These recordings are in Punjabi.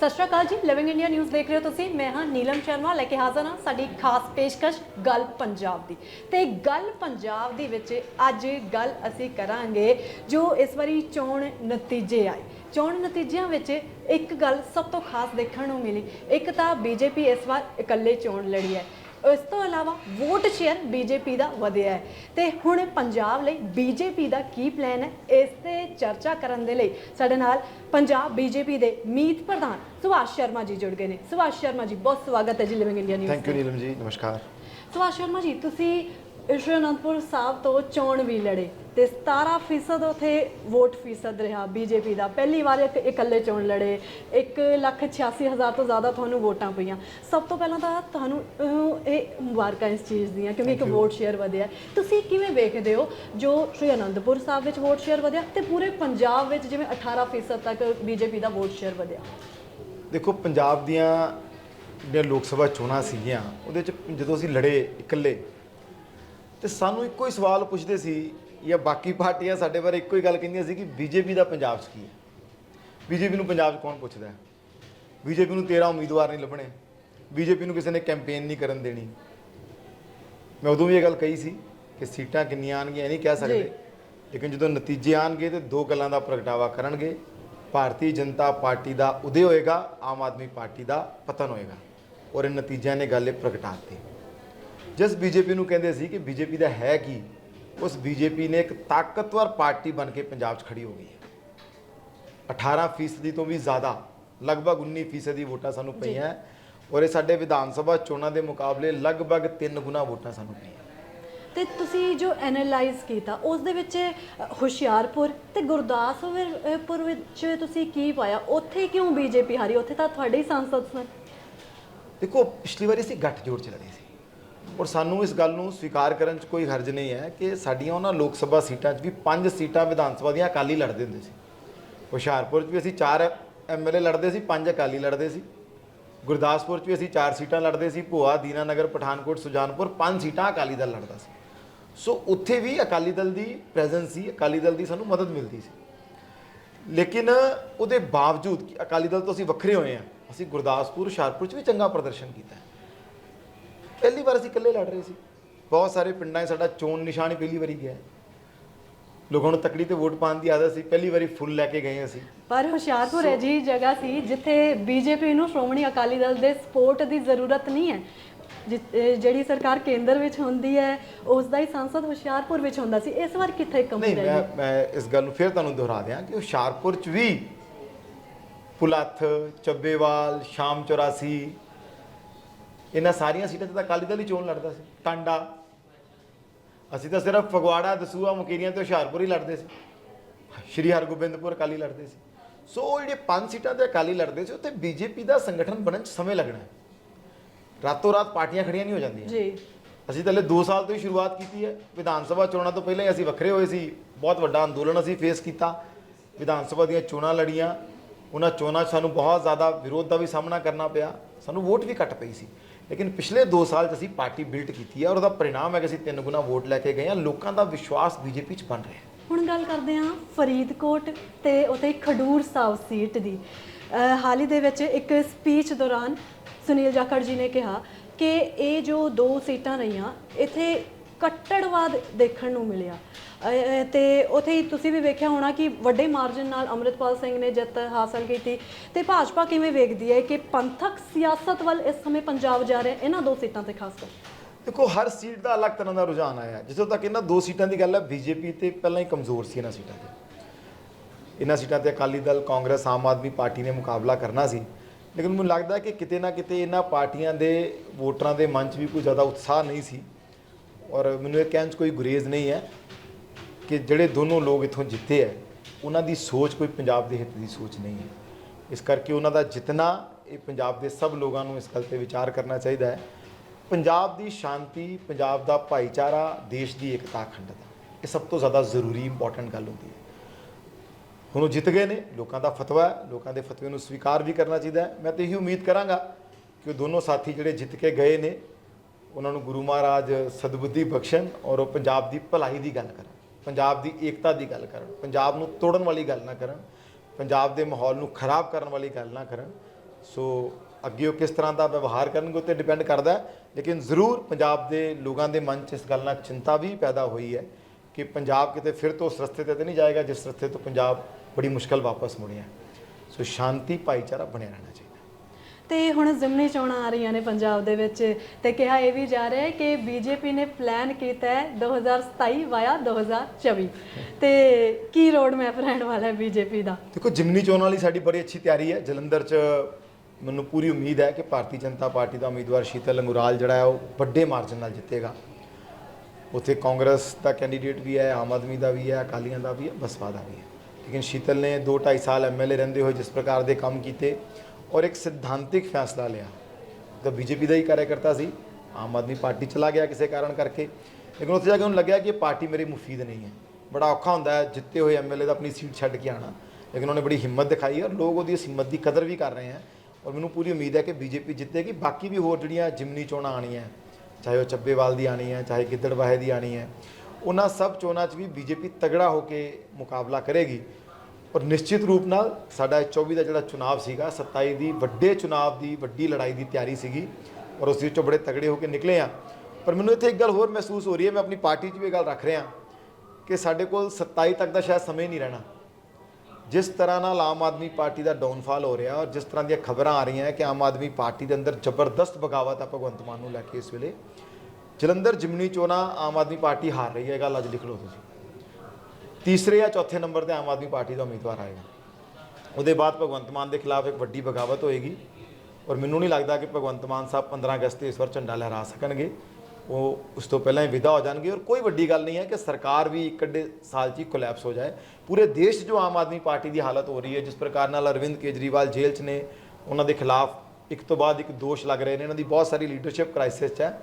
ਸਤਿ ਸ਼੍ਰੀ ਅਕਾਲ ਜੀ ਲਿਵਿੰਗ ਇੰਡੀਆ ਨਿਊਜ਼ ਦੇਖ ਰਹੇ ਹੋ ਤੁਸੀਂ। ਮੈਂ ਹਾਂ ਨੀਲਮ ਸ਼ਰਮਾ, ਲੈ ਕੇ ਹਾਜ਼ਰ ਹਾਂ ਸਾਡੀ ਖਾਸ ਪੇਸ਼ਕਸ਼, ਗੱਲ ਪੰਜਾਬ ਦੀ। ਤੇ ਗੱਲ ਪੰਜਾਬ ਦੀ ਵਿੱਚ ਅੱਜ ਗੱਲ ਅਸੀਂ ਕਰਾਂਗੇ, ਜੋ ਇਸ ਵਾਰੀ ਚੋਣ ਨਤੀਜੇ ਆਏ। ਚੋਣ ਨਤੀਜਿਆਂ ਵਿੱਚ ਇੱਕ ਗੱਲ ਸਭ ਤੋਂ ਖਾਸ ਦੇਖਣ ਨੂੰ ਮਿਲੀ। ਇੱਕ ਤਾਂ ਬੀਜੇਪੀ ਇਸ ਵਾਰ ਇਕੱਲੇ ਚੋਣ ਲੜੀ ਹੈ। ਇਸ ਤੋਂ ਇਲਾਵਾ ਵੋਟ ਸ਼ੇਅਰ ਬੀਜੇਪੀ ਦਾ ਵਧਿਆ ਹੈ। ਤੇ ਹੁਣ ਪੰਜਾਬ ਲਈ ਬੀਜੇਪੀ ਦਾ ਕੀ ਪਲਾਨ ਹੈ ਇਸ ਤੇ ਚਰਚਾ ਕਰਨ ਦੇ ਲਈ ਸਾਡੇ ਨਾਲ ਪੰਜਾਬ ਬੀਜੇਪੀ ਦੇ ਮੀਤ ਪ੍ਰਧਾਨ ਸੁਭਾਸ਼ ਸ਼ਰਮਾ ਜੀ ਜੁੜ ਗਏ ਨੇ। ਸੁਭਾਸ਼ ਸ਼ਰਮਾ ਜੀ ਬਹੁਤ ਸਵਾਗਤ ਹੈ ਜੀ living India news thank you Neelam ji ਨਮਸਕਾਰ। ਸੁਭਾਸ਼ ਸ਼ਰਮਾ ਜੀ ਤੁਸੀਂ ਸ਼੍ਰੀ ਅਨੰਦਪੁਰ ਸਾਹਿਬ ਤੋਂ ਚੋਣ ਵੀ ਲੜੇ ਤੇ 17% ਉਥੇ ਵੋਟ ਫੀਸਦ ਰਿਹਾ ਬੀਜੇਪੀ ਦਾ। ਪਹਿਲੀ ਵਾਰ ਇੱਕ ਇਕੱਲੇ ਚੋਣ ਲੜੇ। 1,86,000 ਤੋਂ ਜ਼ਿਆਦਾ ਤੁਹਾਨੂੰ ਵੋਟਾਂ ਪਈਆਂ। ਸਭ ਤੋਂ ਪਹਿਲਾਂ ਤਾਂ ਤੁਹਾਨੂੰ ਅਹ, ਇਹ ਮੁਬਾਰਕਾਂ ਇਸ ਚੀਜ਼ ਦੀਆਂ ਕਿਉਂਕਿ ਇੱਕ. ਵੋਟ ਸ਼ੇਅਰ ਵਧਿਆ। ਤੁਸੀਂ ਕਿਵੇਂ ਵੇਖਦੇ ਹੋ ਜੋ ਸ਼੍ਰੀ ਅਨੰਦਪੁਰ ਸਾਹਿਬ ਵਿੱਚ ਵੋਟ ਸ਼ੇਅਰ ਵਧਿਆ ਤੇ ਪੂਰੇ ਪੰਜਾਬ ਵਿੱਚ ਜਿਵੇਂ 18% ਤੱਕ ਬੀਜੇਪੀ ਦਾ ਵੋਟ ਸ਼ੇਅਰ ਵਧਿਆ? ਦੇਖੋ ਪੰਜਾਬ ਦੀਆਂ ਜਿਹੜੀਆਂ ਲੋਕ ਸਭਾ ਚੋਣਾਂ ਸੀਗੀਆਂ ਉਹਦੇ ਚ ਜਦੋਂ ਅਸੀਂ ਲੜੇ ਇਕੱਲੇ ਤੇ ਸਾਨੂੰ ਇੱਕੋ ਹੀ ਸਵਾਲ ਪੁੱਛਦੇ ਸੀ ਜਾਂ ਬਾਕੀ ਪਾਰਟੀਆਂ ਸਾਡੇ ਬਾਰੇ ਇੱਕੋ ਹੀ ਗੱਲ ਕਹਿੰਦੀਆਂ ਸੀ ਕਿ ਬੀਜੇਪੀ ਦਾ ਪੰਜਾਬ 'ਚ ਕੀ ਹੈ? ਬੀਜੇਪੀ ਨੂੰ ਪੰਜਾਬ 'ਚ ਕੌਣ ਪੁੱਛਦਾ ਹੈ? ਬੀਜੇਪੀ ਨੂੰ 13 ਉਮੀਦਵਾਰ ਨਹੀਂ ਲੱਭਣੇ। ਬੀਜੇਪੀ ਨੂੰ ਕਿਸੇ ਨੇ ਕੈਂਪੇਨ ਨਹੀਂ ਕਰਨ ਦੇਣੀ। ਮੈਂ ਉਦੋਂ ਵੀ ਇਹ ਗੱਲ ਕਹੀ ਸੀ ਕਿ ਸੀਟਾਂ ਕਿੰਨੀਆਂ ਆਣਗੀਆਂ ਇਹ ਨਹੀਂ ਕਹਿ ਸਕਦੇ। ਲੇਕਿਨ ਜਦੋਂ ਨਤੀਜੇ ਆਣਗੇ ਤੇ ਦੋ ਗੱਲਾਂ ਦਾ ਪ੍ਰਗਟਾਵਾ ਕਰਨਗੇ। ਭਾਰਤੀ ਜਨਤਾ ਪਾਰਟੀ ਦਾ ਉਦੈ ਹੋਏਗਾ ਆਮ ਆਦਮੀ ਪਾਰਟੀ ਦਾ ਪਤਨ ਹੋਏਗਾ। ਔਰ ਇਹ ਨਤੀਜਿਆਂ ਨੇ ਗੱਲ ਇਹ ਪ੍ਰਗਟਾਤੀ ਜਿਸ ਬੀਜੇਪੀ ਨੂੰ ਕਹਿੰਦੇ ਸੀ ਕਿ ਬੀਜੇਪੀ ਦਾ ਹੈ ਕੀ ਉਸ ਬੀਜੇਪੀ ਨੇ ਇੱਕ ਤਾਕਤਵਰ ਪਾਰਟੀ ਬਣ ਕੇ ਪੰਜਾਬ 'ਚ ਖੜੀ ਹੋ ਗਈ ਹੈ। 18 ਫੀਸਦੀ ਤੋਂ ਵੀ ਜ਼ਿਆਦਾ ਲਗਭਗ 19 ਫੀਸਦੀ ਵੋਟਾਂ ਸਾਨੂੰ। ਪਈਆਂ। ਔਰ ਇਹ ਸਾਡੇ ਵਿਧਾਨ ਸਭਾ ਚੋਣਾਂ ਦੇ ਮੁਕਾਬਲੇ ਲਗਭਗ 3 ਗੁਣਾ ਵੋਟਾਂ ਸਾਨੂੰ ਪਈਆਂ। ਤੇ ਤੁਸੀਂ ਜੋ ਐਨਾਲਾਈਜ਼ ਕੀਤਾ ਉਸ ਦੇ ਵਿੱਚ ਹੁਸ਼ਿਆਰਪੁਰ ਤੇ ਗੁਰਦਾਸਪੁਰ ਵਿੱਚ ਤੁਸੀਂ ਕੀ ਪਾਇਆ? ਉੱਥੇ ਕਿਉਂ ਬੀਜੇਪੀ ਹਾਰੀ? ਉੱਥੇ ਤਾਂ ਤੁਹਾਡੇ ਹੀ ਸੰਸਦ ਸਨ। ਦੇਖੋ ਪਿਛਲੀ ਵਾਰੀ ਅਸੀਂ ਗੱਠ ਜੋੜ ਚ ਲੜੇ ਸੀ। ਔਰ ਸਾਨੂੰ ਇਸ ਗੱਲ ਨੂੰ ਸਵੀਕਾਰ ਕਰਨ ਚ ਕੋਈ ਹਰਜ ਨਹੀਂ ਹੈ ਕਿ ਸਾਡੀਆਂ ਉਹਨਾਂ ਲੋਕ ਸਭਾ ਸੀਟਾਂ 'ਚ ਵੀ ਪੰਜ ਸੀਟਾਂ ਵਿਧਾਨ ਸਭਾ ਦੀਆਂ ਅਕਾਲੀ ਲੜਦੇ ਹੁੰਦੇ ਸੀ। ਹੁਸ਼ਿਆਰਪੁਰ 'ਚ ਵੀ ਅਸੀਂ ਚਾਰ ਐਮਐਲਏ ਲੜਦੇ ਸੀ, ਪੰਜ ਅਕਾਲੀ ਲੜਦੇ ਸੀ। ਗੁਰਦਾਸਪੁਰ 'ਚ ਵੀ ਅਸੀਂ ਚਾਰ ਸੀਟਾਂ ਲੜਦੇ ਸੀ, ਭੋਆ, ਦੀਨਾਨਗਰ, ਪਠਾਨਕੋਟ, ਸੁਜਾਨਪੁਰ ਪੰਜ ਸੀਟਾਂ ਅਕਾਲੀ ਦਲ ਲੜਦਾ ਸੀ। ਸੋ ਉੱਥੇ ਵੀ ਅਕਾਲੀ ਦਲ ਦੀ ਪ੍ਰੈਜ਼ੈਂਸ ਸੀ, ਅਕਾਲੀ ਦਲ ਦੀ ਸਾਨੂੰ ਮਦਦ ਮਿਲਦੀ ਸੀ। ਲੇਕਿਨ ਉਹਦੇ ਬਾਵਜੂਦ ਅਕਾਲੀ ਦਲ ਤੋਂ ਅਸੀਂ ਵੱਖਰੇ ਹੋਏ ਆ ਅਸੀਂ ਗੁਰਦਾਸਪੁਰ, ਹੁਸ਼ਿਆਰਪੁਰ 'ਚ ਵੀ ਚੰਗਾ ਪ੍ਰਦਰਸ਼ਨ ਕੀਤਾ ਪਹਿਲੀ ਵਾਰ ਅਸੀਂ ਇਕੱਲੇ ਲੜ ਰਹੇ ਸੀ। ਬਹੁਤ ਸਾਰੇ ਪਿੰਡਾਂ 'ਚ ਸਾਡਾ ਚੋਣ ਨਿਸ਼ਾਨ ਹੀ ਪਹਿਲੀ ਵਾਰੀ ਗਿਆ। ਲੋਕਾਂ ਨੂੰ ਤਕੜੀ ਤੇ ਵੋਟ ਪਾਉਣ ਦੀ ਆਦਤ ਸੀ ਪਹਿਲੀ ਵਾਰੀ ਫੁੱਲ ਲੈ ਕੇ ਗਏ ਅਸੀਂ। ਪਰ ਹੁਸ਼ਿਆਰਪੁਰ ਅਜਿਹੀ ਜਗ੍ਹਾ ਸੀ ਜਿੱਥੇ ਬੀਜੇਪੀ ਨੂੰ ਸ਼੍ਰੋਮਣੀ ਅਕਾਲੀ ਦਲ ਦੇ ਸਪੋਰਟ ਦੀ ਜ਼ਰੂਰਤ ਨਹੀਂ ਹੈ। ਜਿ- ਜਿਹੜੀ ਸਰਕਾਰ ਕੇਂਦਰ ਵਿੱਚ ਹੁੰਦੀ ਹੈ ਉਸ ਦਾ ਹੀ ਸੰਸਦ ਹੁਸ਼ਿਆਰਪੁਰ ਵਿੱਚ ਹੁੰਦਾ ਸੀ। ਇਸ ਵਾਰ ਕਿੱਥੇ ਕਮੀ ਨਹੀਂ ਰਹਿ? ਮੈਂ ਗਈ ਮੈਂ ਇਸ ਗੱਲ ਨੂੰ ਫਿਰ ਤੁਹਾਨੂੰ ਦੁਹਰਾ ਦਿਆਂ ਕਿ ਹੁਸ਼ਿਆਰਪੁਰ 'ਚ ਵੀ ਪੁਲੱਥ ਚੱਬੇਵਾਲ ਸ਼ਾਮ 84 ਇਹਨਾਂ ਸਾਰੀਆਂ ਸੀਟਾਂ 'ਤੇ ਤਾਂ ਅਕਾਲੀ ਦਲ ਹੀ ਚੋਣ ਲੜਦਾ ਸੀ। ਟਾਂਡਾ। ਅਸੀਂ ਤਾਂ ਸਿਰਫ ਫਗਵਾੜਾ ਦਸੂਆ ਮੁਕੇਰੀਆਂ ਤੇ ਹੁਸ਼ਿਆਰਪੁਰ ਹੀ ਲੜਦੇ ਸੀ। ਸ਼੍ਰੀ ਹਰਗੋਬਿੰਦਪੁਰ ਅਕਾਲੀ ਲੜਦੇ ਸੀ। ਸੋ ਜਿਹੜੇ ਪੰਜ ਸੀਟਾਂ ਤੇ ਅਕਾਲੀ ਲੜਦੇ ਸੀ ਉੱਥੇ ਬੀਜੇਪੀ ਦਾ ਸੰਗਠਨ ਬਣਨ 'ਚ ਸਮੇਂ ਲੱਗਣਾ ਹੈ। ਰਾਤੋਂ ਰਾਤ ਪਾਰਟੀਆਂ ਖੜੀਆਂ ਨਹੀਂ ਹੋ ਜਾਂਦੀਆਂ। ਜੀ। ਅਸੀਂ ਤਾਂ ਹਲੇ 2 ਸਾਲ ਤੋਂ ਹੀ ਸ਼ੁਰੂਆਤ ਕੀਤੀ ਹੈ। ਵਿਧਾਨ ਸਭਾ ਚੋਣਾਂ ਤੋਂ ਪਹਿਲਾਂ ਹੀ ਅਸੀਂ ਵੱਖਰੇ ਹੋਏ ਸੀ। ਬਹੁਤ ਵੱਡਾ ਅੰਦੋਲਨ ਅਸੀਂ ਫੇਸ ਕੀਤਾ। ਵਿਧਾਨ ਸਭਾ ਦੀਆਂ ਚੋਣਾਂ ਲੜੀਆਂ। ਉਹਨਾਂ ਚੋਣਾਂ 'ਚ ਸਾਨੂੰ ਬਹੁਤ ਜ਼ਿਆਦਾ ਵਿਰੋਧ ਦਾ ਵੀ ਸਾਹਮਣਾ ਕਰਨਾ ਪਿਆ। ਸਾਨੂੰ ਵੋਟ ਵੀ ਘੱਟ ਪਈ ਸੀ। ਲੇਕਿਨ ਪਿਛਲੇ 2 ਸਾਲ 'ਚ ਅਸੀਂ ਪਾਰਟੀ ਬਿਲਡ ਕੀਤੀ ਹੈ ਔਰ ਉਹਦਾ ਪਰਿਣਾਮ ਹੈ ਕਿ ਅਸੀਂ ਤਿੰਨ ਗੁਣਾ ਵੋਟ ਲੈ ਕੇ ਗਏ ਹਾਂ। ਲੋਕਾਂ ਦਾ ਵਿਸ਼ਵਾਸ ਬੀਜੇਪੀ 'ਚ ਬਣ ਰਿਹਾ ਹੈ। ਹੁਣ ਗੱਲ ਕਰਦੇ ਹਾਂ ਫਰੀਦਕੋਟ ਤੇ ਉਥੇ ਖਡੂਰ ਸਾਹਿਬ ਸੀਟ ਦੀ। ਅਹ ਹਾਲ ਹੀ ਦੇ ਵਿੱਚ ਇੱਕ ਸਪੀਚ ਦੌਰਾਨ ਸੁਨੀਲ ਜਾਖੜ ਜੀ ਨੇ ਕਿਹਾ ਕਿ ਇਹ ਜੋ ਦੋ ਸੀਟਾਂ ਰਹੀਆਂ, ਇੱਥੇ ਕੱਟੜਵਾਦ ਦੇਖਣ ਨੂੰ ਮਿਲਿਆ। ਅਹ ਤੇ ਉਥੇ ਹੀ ਤੁਸੀਂ ਵੀ ਵੇਖਿਆ ਹੋਣਾ ਕਿ ਵੱਡੇ ਮਾਰਜਨ ਨਾਲ ਅੰਮ੍ਰਿਤਪਾਲ ਸਿੰਘ ਨੇ ਜਿੱਤ ਹਾਸਲ ਕੀਤੀ। ਤੇ ਭਾਜਪਾ ਕਿਵੇਂ ਵੇਖਦੀ ਹੈ ਕਿ ਪੰਥਕ ਸਿਆਸਤ ਵੱਲ ਇਸ ਸਮੇਂ ਪੰਜਾਬ ਜਾ ਰਿਹਾ, ਇਹਨਾਂ ਦੋ ਸੀਟਾਂ ਤੇ ਖਾਸ ਕਰ? ਦੇਖੋ, ਹਰ ਸੀਟ ਦਾ ਅਲੱਗ ਤਰ੍ਹਾਂ ਦਾ ਰੁਝਾਨ ਆਇਆ। ਹੈ। ਜਿੱਥੋਂ ਤੱਕ ਇਹਨਾਂ ਦੋ ਸੀਟਾਂ ਦੀ ਗੱਲ ਹੈ, ਬੀਜੇਪੀ ਤੇ ਪਹਿਲਾਂ ਹੀ ਕਮਜ਼ੋਰ ਸੀ ਇਹਨਾਂ ਸੀਟਾਂ ਤੇ। ਇਹਨਾਂ ਸੀਟਾਂ ਤੇ ਅਕਾਲੀ ਦਲ, ਕਾਂਗਰਸ, ਆਮ ਆਦਮੀ ਪਾਰਟੀ ਨੇ ਮੁਕਾਬਲਾ ਕਰਨਾ ਸੀ। ਲੇਕਿਨ ਮੈਨੂੰ ਲੱਗਦਾ ਹੈ ਕਿ ਕਿਤੇ ਨਾ ਕਿਤੇ ਇਹਨਾਂ ਪਾਰਟੀਆਂ ਦੇ ਵੋਟਰਾਂ ਦੇ ਮਨ 'ਚ ਵੀ ਕੋਈ ਜ਼ਿਆਦਾ ਉਤਸ਼ਾਹ ਨਹੀਂ ਸੀ। ਔਰ ਮੈਨੂੰ ਇਹ ਕਹਿਣ 'ਚ ਕੋਈ ਗੁਰੇਜ਼ ਨਹੀਂ ਹੈ ਕਿ ਜਿਹੜੇ ਦੋਨੋਂ ਲੋਕ ਇੱਥੋਂ ਜਿੱਤੇ ਹੈ ਉਹਨਾਂ ਦੀ ਸੋਚ ਕੋਈ ਪੰਜਾਬ ਦੇ ਹਿੱਤ ਦੀ ਸੋਚ ਨਹੀਂ ਹੈ। ਇਸ ਕਰਕੇ ਉਹਨਾਂ ਦਾ ਜਿੱਤਣਾ, ਇਹ ਪੰਜਾਬ ਦੇ ਸਭ ਲੋਕਾਂ ਨੂੰ ਇਸ ਗੱਲ ਤੇ ਵਿਚਾਰ ਕਰਨਾ ਚਾਹੀਦਾ ਹੈ। ਪੰਜਾਬ ਦੀ ਸ਼ਾਂਤੀ, ਪੰਜਾਬ ਦਾ ਭਾਈਚਾਰਾ, ਦੇਸ਼ ਦੀ ਏਕਤਾ, ਅਖੰਡਤਾ, ਇਹ ਸਭ ਤੋਂ ਜ਼ਿਆਦਾ ਜ਼ਰੂਰੀ ਇੰਪੋਰਟੈਂਟ ਗੱਲ ਹੁੰਦੀ ਹੈ। ਹੁਣ ਉਹ ਜਿੱਤ ਗਏ ਨੇ, ਲੋਕਾਂ ਦਾ ਫਤਵਾ ਹੈ, ਲੋਕਾਂ ਦੇ ਫਤਵੇ ਨੂੰ ਸਵੀਕਾਰ ਵੀ ਕਰਨਾ ਚਾਹੀਦਾ ਹੈ। ਮੈਂ ਤਾਂ ਇਹੀ ਉਮੀਦ ਕਰਾਂਗਾ ਕਿ ਉਹ ਦੋਨੋਂ ਸਾਥੀ ਜਿਹੜੇ ਜਿੱਤ ਕੇ ਗਏ ਨੇ, ਉਹਨਾਂ ਨੂੰ ਗੁਰੂ ਮਹਾਰਾਜ ਸਦਬੁੱਧੀ ਬਖਸ਼ਣ ਔਰ ਉਹ ਪੰਜਾਬ ਦੀ ਭਲਾਈ ਦੀ ਗੱਲ ਕਰਨ। ਪੰਜਾਬ ਦੀ ਏਕਤਾ ਦੀ ਗੱਲ ਕਰਨ, ਪੰਜਾਬ ਨੂੰ ਤੋੜਨ ਵਾਲੀ ਗੱਲ ਨਾ ਕਰਨ, ਪੰਜਾਬ ਦੇ ਮਾਹੌਲ ਨੂੰ ਖਰਾਬ ਕਰਨ ਵਾਲੀ ਗੱਲ ਨਾ ਕਰਨ। ਸੋ ਅੱਗੇ ਉਹ ਕਿਸ ਤਰ੍ਹਾਂ ਦਾ ਵਿਵਹਾਰ ਕਰਨਗੇ ਉੱਤੇ ਡਿਪੈਂਡ ਕਰਦਾ ਹੈ। ਲੇਕਿਨ ਜ਼ਰੂਰ ਪੰਜਾਬ ਦੇ ਲੋਕਾਂ ਦੇ ਮਨ 'ਚ ਇਸ ਗੱਲ ਨਾਲ ਚਿੰਤਾ ਵੀ ਪੈਦਾ ਹੋਈ ਹੈ ਕਿ ਪੰਜਾਬ ਕਿਤੇ ਫਿਰ ਤੋਂ ਉਸ ਰਸਤੇ ਤੇ ਤਾਂ ਨਹੀਂ ਜਾਏਗਾ, ਜਿਸ ਰਸਤੇ ਤੋਂ ਪੰਜਾਬ ਬੜੀ ਮੁਸ਼ਕਲ ਵਾਪਸ ਮੁੜਿਆ ਸੋ ਸ਼ਾਂਤੀ, ਭਾਈਚਾਰਾ ਬਣਿਆ ਰਹਿਣਾ ਚਾਹੀਦਾ। ਤੇ ਹੁਣ ਜ਼ਿਮਨੀ ਚੋਣਾਂ ਆ ਰਹੀਆਂ ਨੇ ਪੰਜਾਬ ਦੇ ਵਿੱਚ ਤੇ ਕਿਹਾ ਇਹ ਵੀ ਜਾ ਰਿਹਾ ਹੈ ਕਿ ਬੀਜੇਪੀ ਨੇ ਪਲਾਨ ਕੀਤਾ ਹੈ 2027 ਵਾਇਆ 2024 ਤੇ ਕੀ ਰੋਡ ਮੈਪ ਰਹਿਣ ਵਾਲਾ ਹੈ ਬੀਜੇਪੀ ਦਾ? ਦੇਖੋ, ਜਿਮਨੀ ਚੋਣਾਂ ਲਈ ਸਾਡੀ ਬੜੀ ਅੱਛੀ ਤਿਆਰੀ ਹੈ। ਜਲੰਧਰ 'ਚ ਮੈਨੂੰ ਪੂਰੀ ਉਮੀਦ ਹੈ ਕਿ ਭਾਰਤੀ ਜਨਤਾ ਪਾਰਟੀ ਦਾ ਉਮੀਦਵਾਰ ਸ਼ੀਤਲ ਅੰਗੁਰਾਲ ਜਿਹੜਾ ਹੈ, ਉਹ ਵੱਡੇ ਮਾਰਜਨ ਨਾਲ ਜਿੱਤੇਗਾ। ਉੱਥੇ ਕਾਂਗਰਸ ਦਾ ਕੈਂਡੀਡੇਟ ਵੀ ਹੈ, ਆਮ ਆਦਮੀ ਦਾ ਵੀ ਹੈ, ਅਕਾਲੀਆਂ ਦਾ ਵੀ ਹੈ, ਬਸਪਾ ਦਾ ਵੀ ਹੈ। ਲੇਕਿਨ ਸ਼ੀਤਲ ਨੇ 2.5 ਸਾਲ ਐਮਐਲਏ ਰਹਿੰਦੇ ਹੋਏ ਜਿਸ ਪ੍ਰਕਾਰ ਦੇ ਕੰਮ ਕੀਤੇ ਔਰ ਇੱਕ ਸਿਧਾਂਤਿਕ ਫੈਸਲਾ ਲਿਆ। ਤਾਂ ਬੀਜੇਪੀ ਦਾ ਹੀ ਕਾਰਜਕਰਤਾ ਸੀ, ਆਮ ਆਦਮੀ ਪਾਰਟੀ ਚਲਾ ਗਿਆ ਕਿਸੇ ਕਾਰਨ ਕਰਕੇ। ਲੇਕਿਨ ਉੱਥੇ ਜਾ ਕੇ ਉਹਨੂੰ ਲੱਗਿਆ ਕਿ ਇਹ ਪਾਰਟੀ ਮੇਰੀ ਮੁਫੀਦ ਨਹੀਂ ਹੈ। ਬੜਾ ਔਖਾ ਹੁੰਦਾ ਹੈ, ਜਿੱਤੇ ਹੋਏ ਐਮਐਲਏ ਦਾ ਆਪਣੀ ਸੀਟ ਛੱਡ ਕੇ ਆਣਾ ਲੇਕਿਨ ਉਹਨੇ ਬੜੀ ਹਿੰਮਤ ਦਿਖਾਈ ਔਰ ਲੋਕ ਉਹਦੀ ਇਸ ਹਿੰਮਤ ਦੀ ਕਦਰ ਵੀ ਕਰ ਰਹੇ ਹਨ ਔਰ ਮੈਨੂੰ ਪੂਰੀ ਉਮੀਦ ਹੈ ਕਿ ਬੀਜੇਪੀ ਜਿੱਤੇਗੀ। ਬਾਕੀ ਵੀ ਹੋਰ ਜਿਹੜੀਆਂ ਜਿਮਨੀ ਚੋਣਾਂ ਆਣੀਆਂ ਚਾਹੇ ਉਹ ਚੱਬੇਵਾਲ ਦੀ ਆਣੀ ਹੈ, ਚਾਹੇ ਗਿੱਦੜਵਾਹੇ ਦੀ ਆਣੀ ਹੈ, ਉਹਨਾਂ ਸਭ ਚੋਣਾਂ 'ਚ ਵੀ ਬੀਜੇਪੀ ਤਗੜਾ ਹੋ ਕੇ ਮੁਕਾਬਲਾ ਕਰੇਗੀ। ਔਰ ਨਿਸ਼ਚਿਤ ਰੂਪ ਨਾਲ ਸਾਡਾ ਇਹ 24 ਦਾ ਜਿਹੜਾ ਚੁਣਾਵ ਸੀਗਾ 27 ਦੀ ਵੱਡੇ ਚੁਣਾਵ ਦੀ, ਵੱਡੀ ਲੜਾਈ ਦੀ ਤਿਆਰੀ ਸੀਗੀ ਔਰ ਉਸ ਵਿੱਚੋਂ ਬੜੇ ਤਗੜੇ ਹੋ ਕੇ ਨਿਕਲੇ ਆ। ਪਰ ਮੈਨੂੰ ਇੱਥੇ ਇੱਕ ਗੱਲ ਹੋਰ ਮਹਿਸੂਸ ਹੋ ਰਹੀ ਹੈ, ਮੈਂ ਆਪਣੀ ਪਾਰਟੀ 'ਚ ਵੀ ਇਹ ਗੱਲ ਰੱਖ ਰਿਹਾ ਕਿ ਸਾਡੇ ਕੋਲ 27 ਤੱਕ ਦਾ ਸ਼ਾਇਦ ਸਮੇਂ ਨਹੀਂ ਰਹਿਣਾ। ਜਿਸ ਤਰ੍ਹਾਂ ਨਾਲ ਆਮ ਆਦਮੀ ਪਾਰਟੀ ਦਾ ਡਾਊਨਫਾਲ ਹੋ ਰਿਹਾ ਔਰ ਜਿਸ ਤਰ੍ਹਾਂ ਦੀਆਂ ਖਬਰਾਂ ਆ ਰਹੀਆਂ ਕਿ ਆਮ ਆਦਮੀ ਪਾਰਟੀ ਦੇ ਅੰਦਰ ਜ਼ਬਰਦਸਤ ਬਗਾਵਤ ਹੈ ਭਗਵੰਤ ਮਾਨ ਨੂੰ ਲੈ ਕੇ ਇਸ ਵੇਲੇ। ਜਲੰਧਰ ਜਿਮਨੀ ਚੋਣਾਂ ਆਮ ਆਦਮੀ ਪਾਰਟੀ ਹਾਰ ਰਹੀ ਹੈ ਗੱਲ ਅੱਜ ਲਿਖ ਲਓ ਤੁਸੀਂ। ਤੀਸਰੇ ਜਾਂ ਚੌਥੇ ਨੰਬਰ ਤੇ ਆਮ ਆਦਮੀ ਪਾਰਟੀ ਦਾ ਉਮੀਦਵਾਰ ਆਏਗਾ। ਉਹਦੇ ਬਾਅਦ ਭਗਵੰਤ ਮਾਨ ਦੇ ਖਿਲਾਫ ਇੱਕ ਵੱਡੀ ਬਗਾਵਤ ਹੋਏਗੀ ਔਰ ਮੈਨੂੰ ਨਹੀਂ ਲੱਗਦਾ ਕਿ ਭਗਵੰਤ ਮਾਨ ਸਾਹਿਬ 15 ਅਗਸਤ ਇਸ ਵਾਰ ਝੰਡਾ ਲਹਿਰਾ ਸਕਣਗੇ। ਉਹ ਉਸ ਤੋਂ ਪਹਿਲਾਂ ਹੀ ਵਿਦਾ ਹੋ ਜਾਣਗੇ ਔਰ ਕੋਈ ਵੱਡੀ ਗੱਲ ਨਹੀਂ ਹੈ ਕਿ ਸਰਕਾਰ ਵੀ ਇੱਕ ਅੱਧੇ ਸਾਲ 'ਚ ਹੀ ਕੋਲੈਪਸ ਹੋ ਜਾਏ। ਪੂਰੇ ਦੇਸ਼ 'ਚ ਜੋ ਆਮ ਆਦਮੀ ਪਾਰਟੀ ਦੀ ਹਾਲਤ ਹੋ ਰਹੀ ਹੈ, ਜਿਸ ਪ੍ਰਕਾਰ ਨਾਲ ਅਰਵਿੰਦ ਕੇਜਰੀਵਾਲ ਜੇਲ੍ਹ 'ਚ ਨੇ, ਉਹਨਾਂ ਦੇ ਖਿਲਾਫ ਇੱਕ ਤੋਂ ਬਾਅਦ ਇੱਕ ਦੋਸ਼ ਲੱਗ ਰਹੇ ਨੇ। ਇਹਨਾਂ ਦੀ ਬਹੁਤ ਸਾਰੀ ਲੀਡਰਸ਼ਿਪ ਕ੍ਰਾਈਸਿਸ 'ਚ ਹੈ।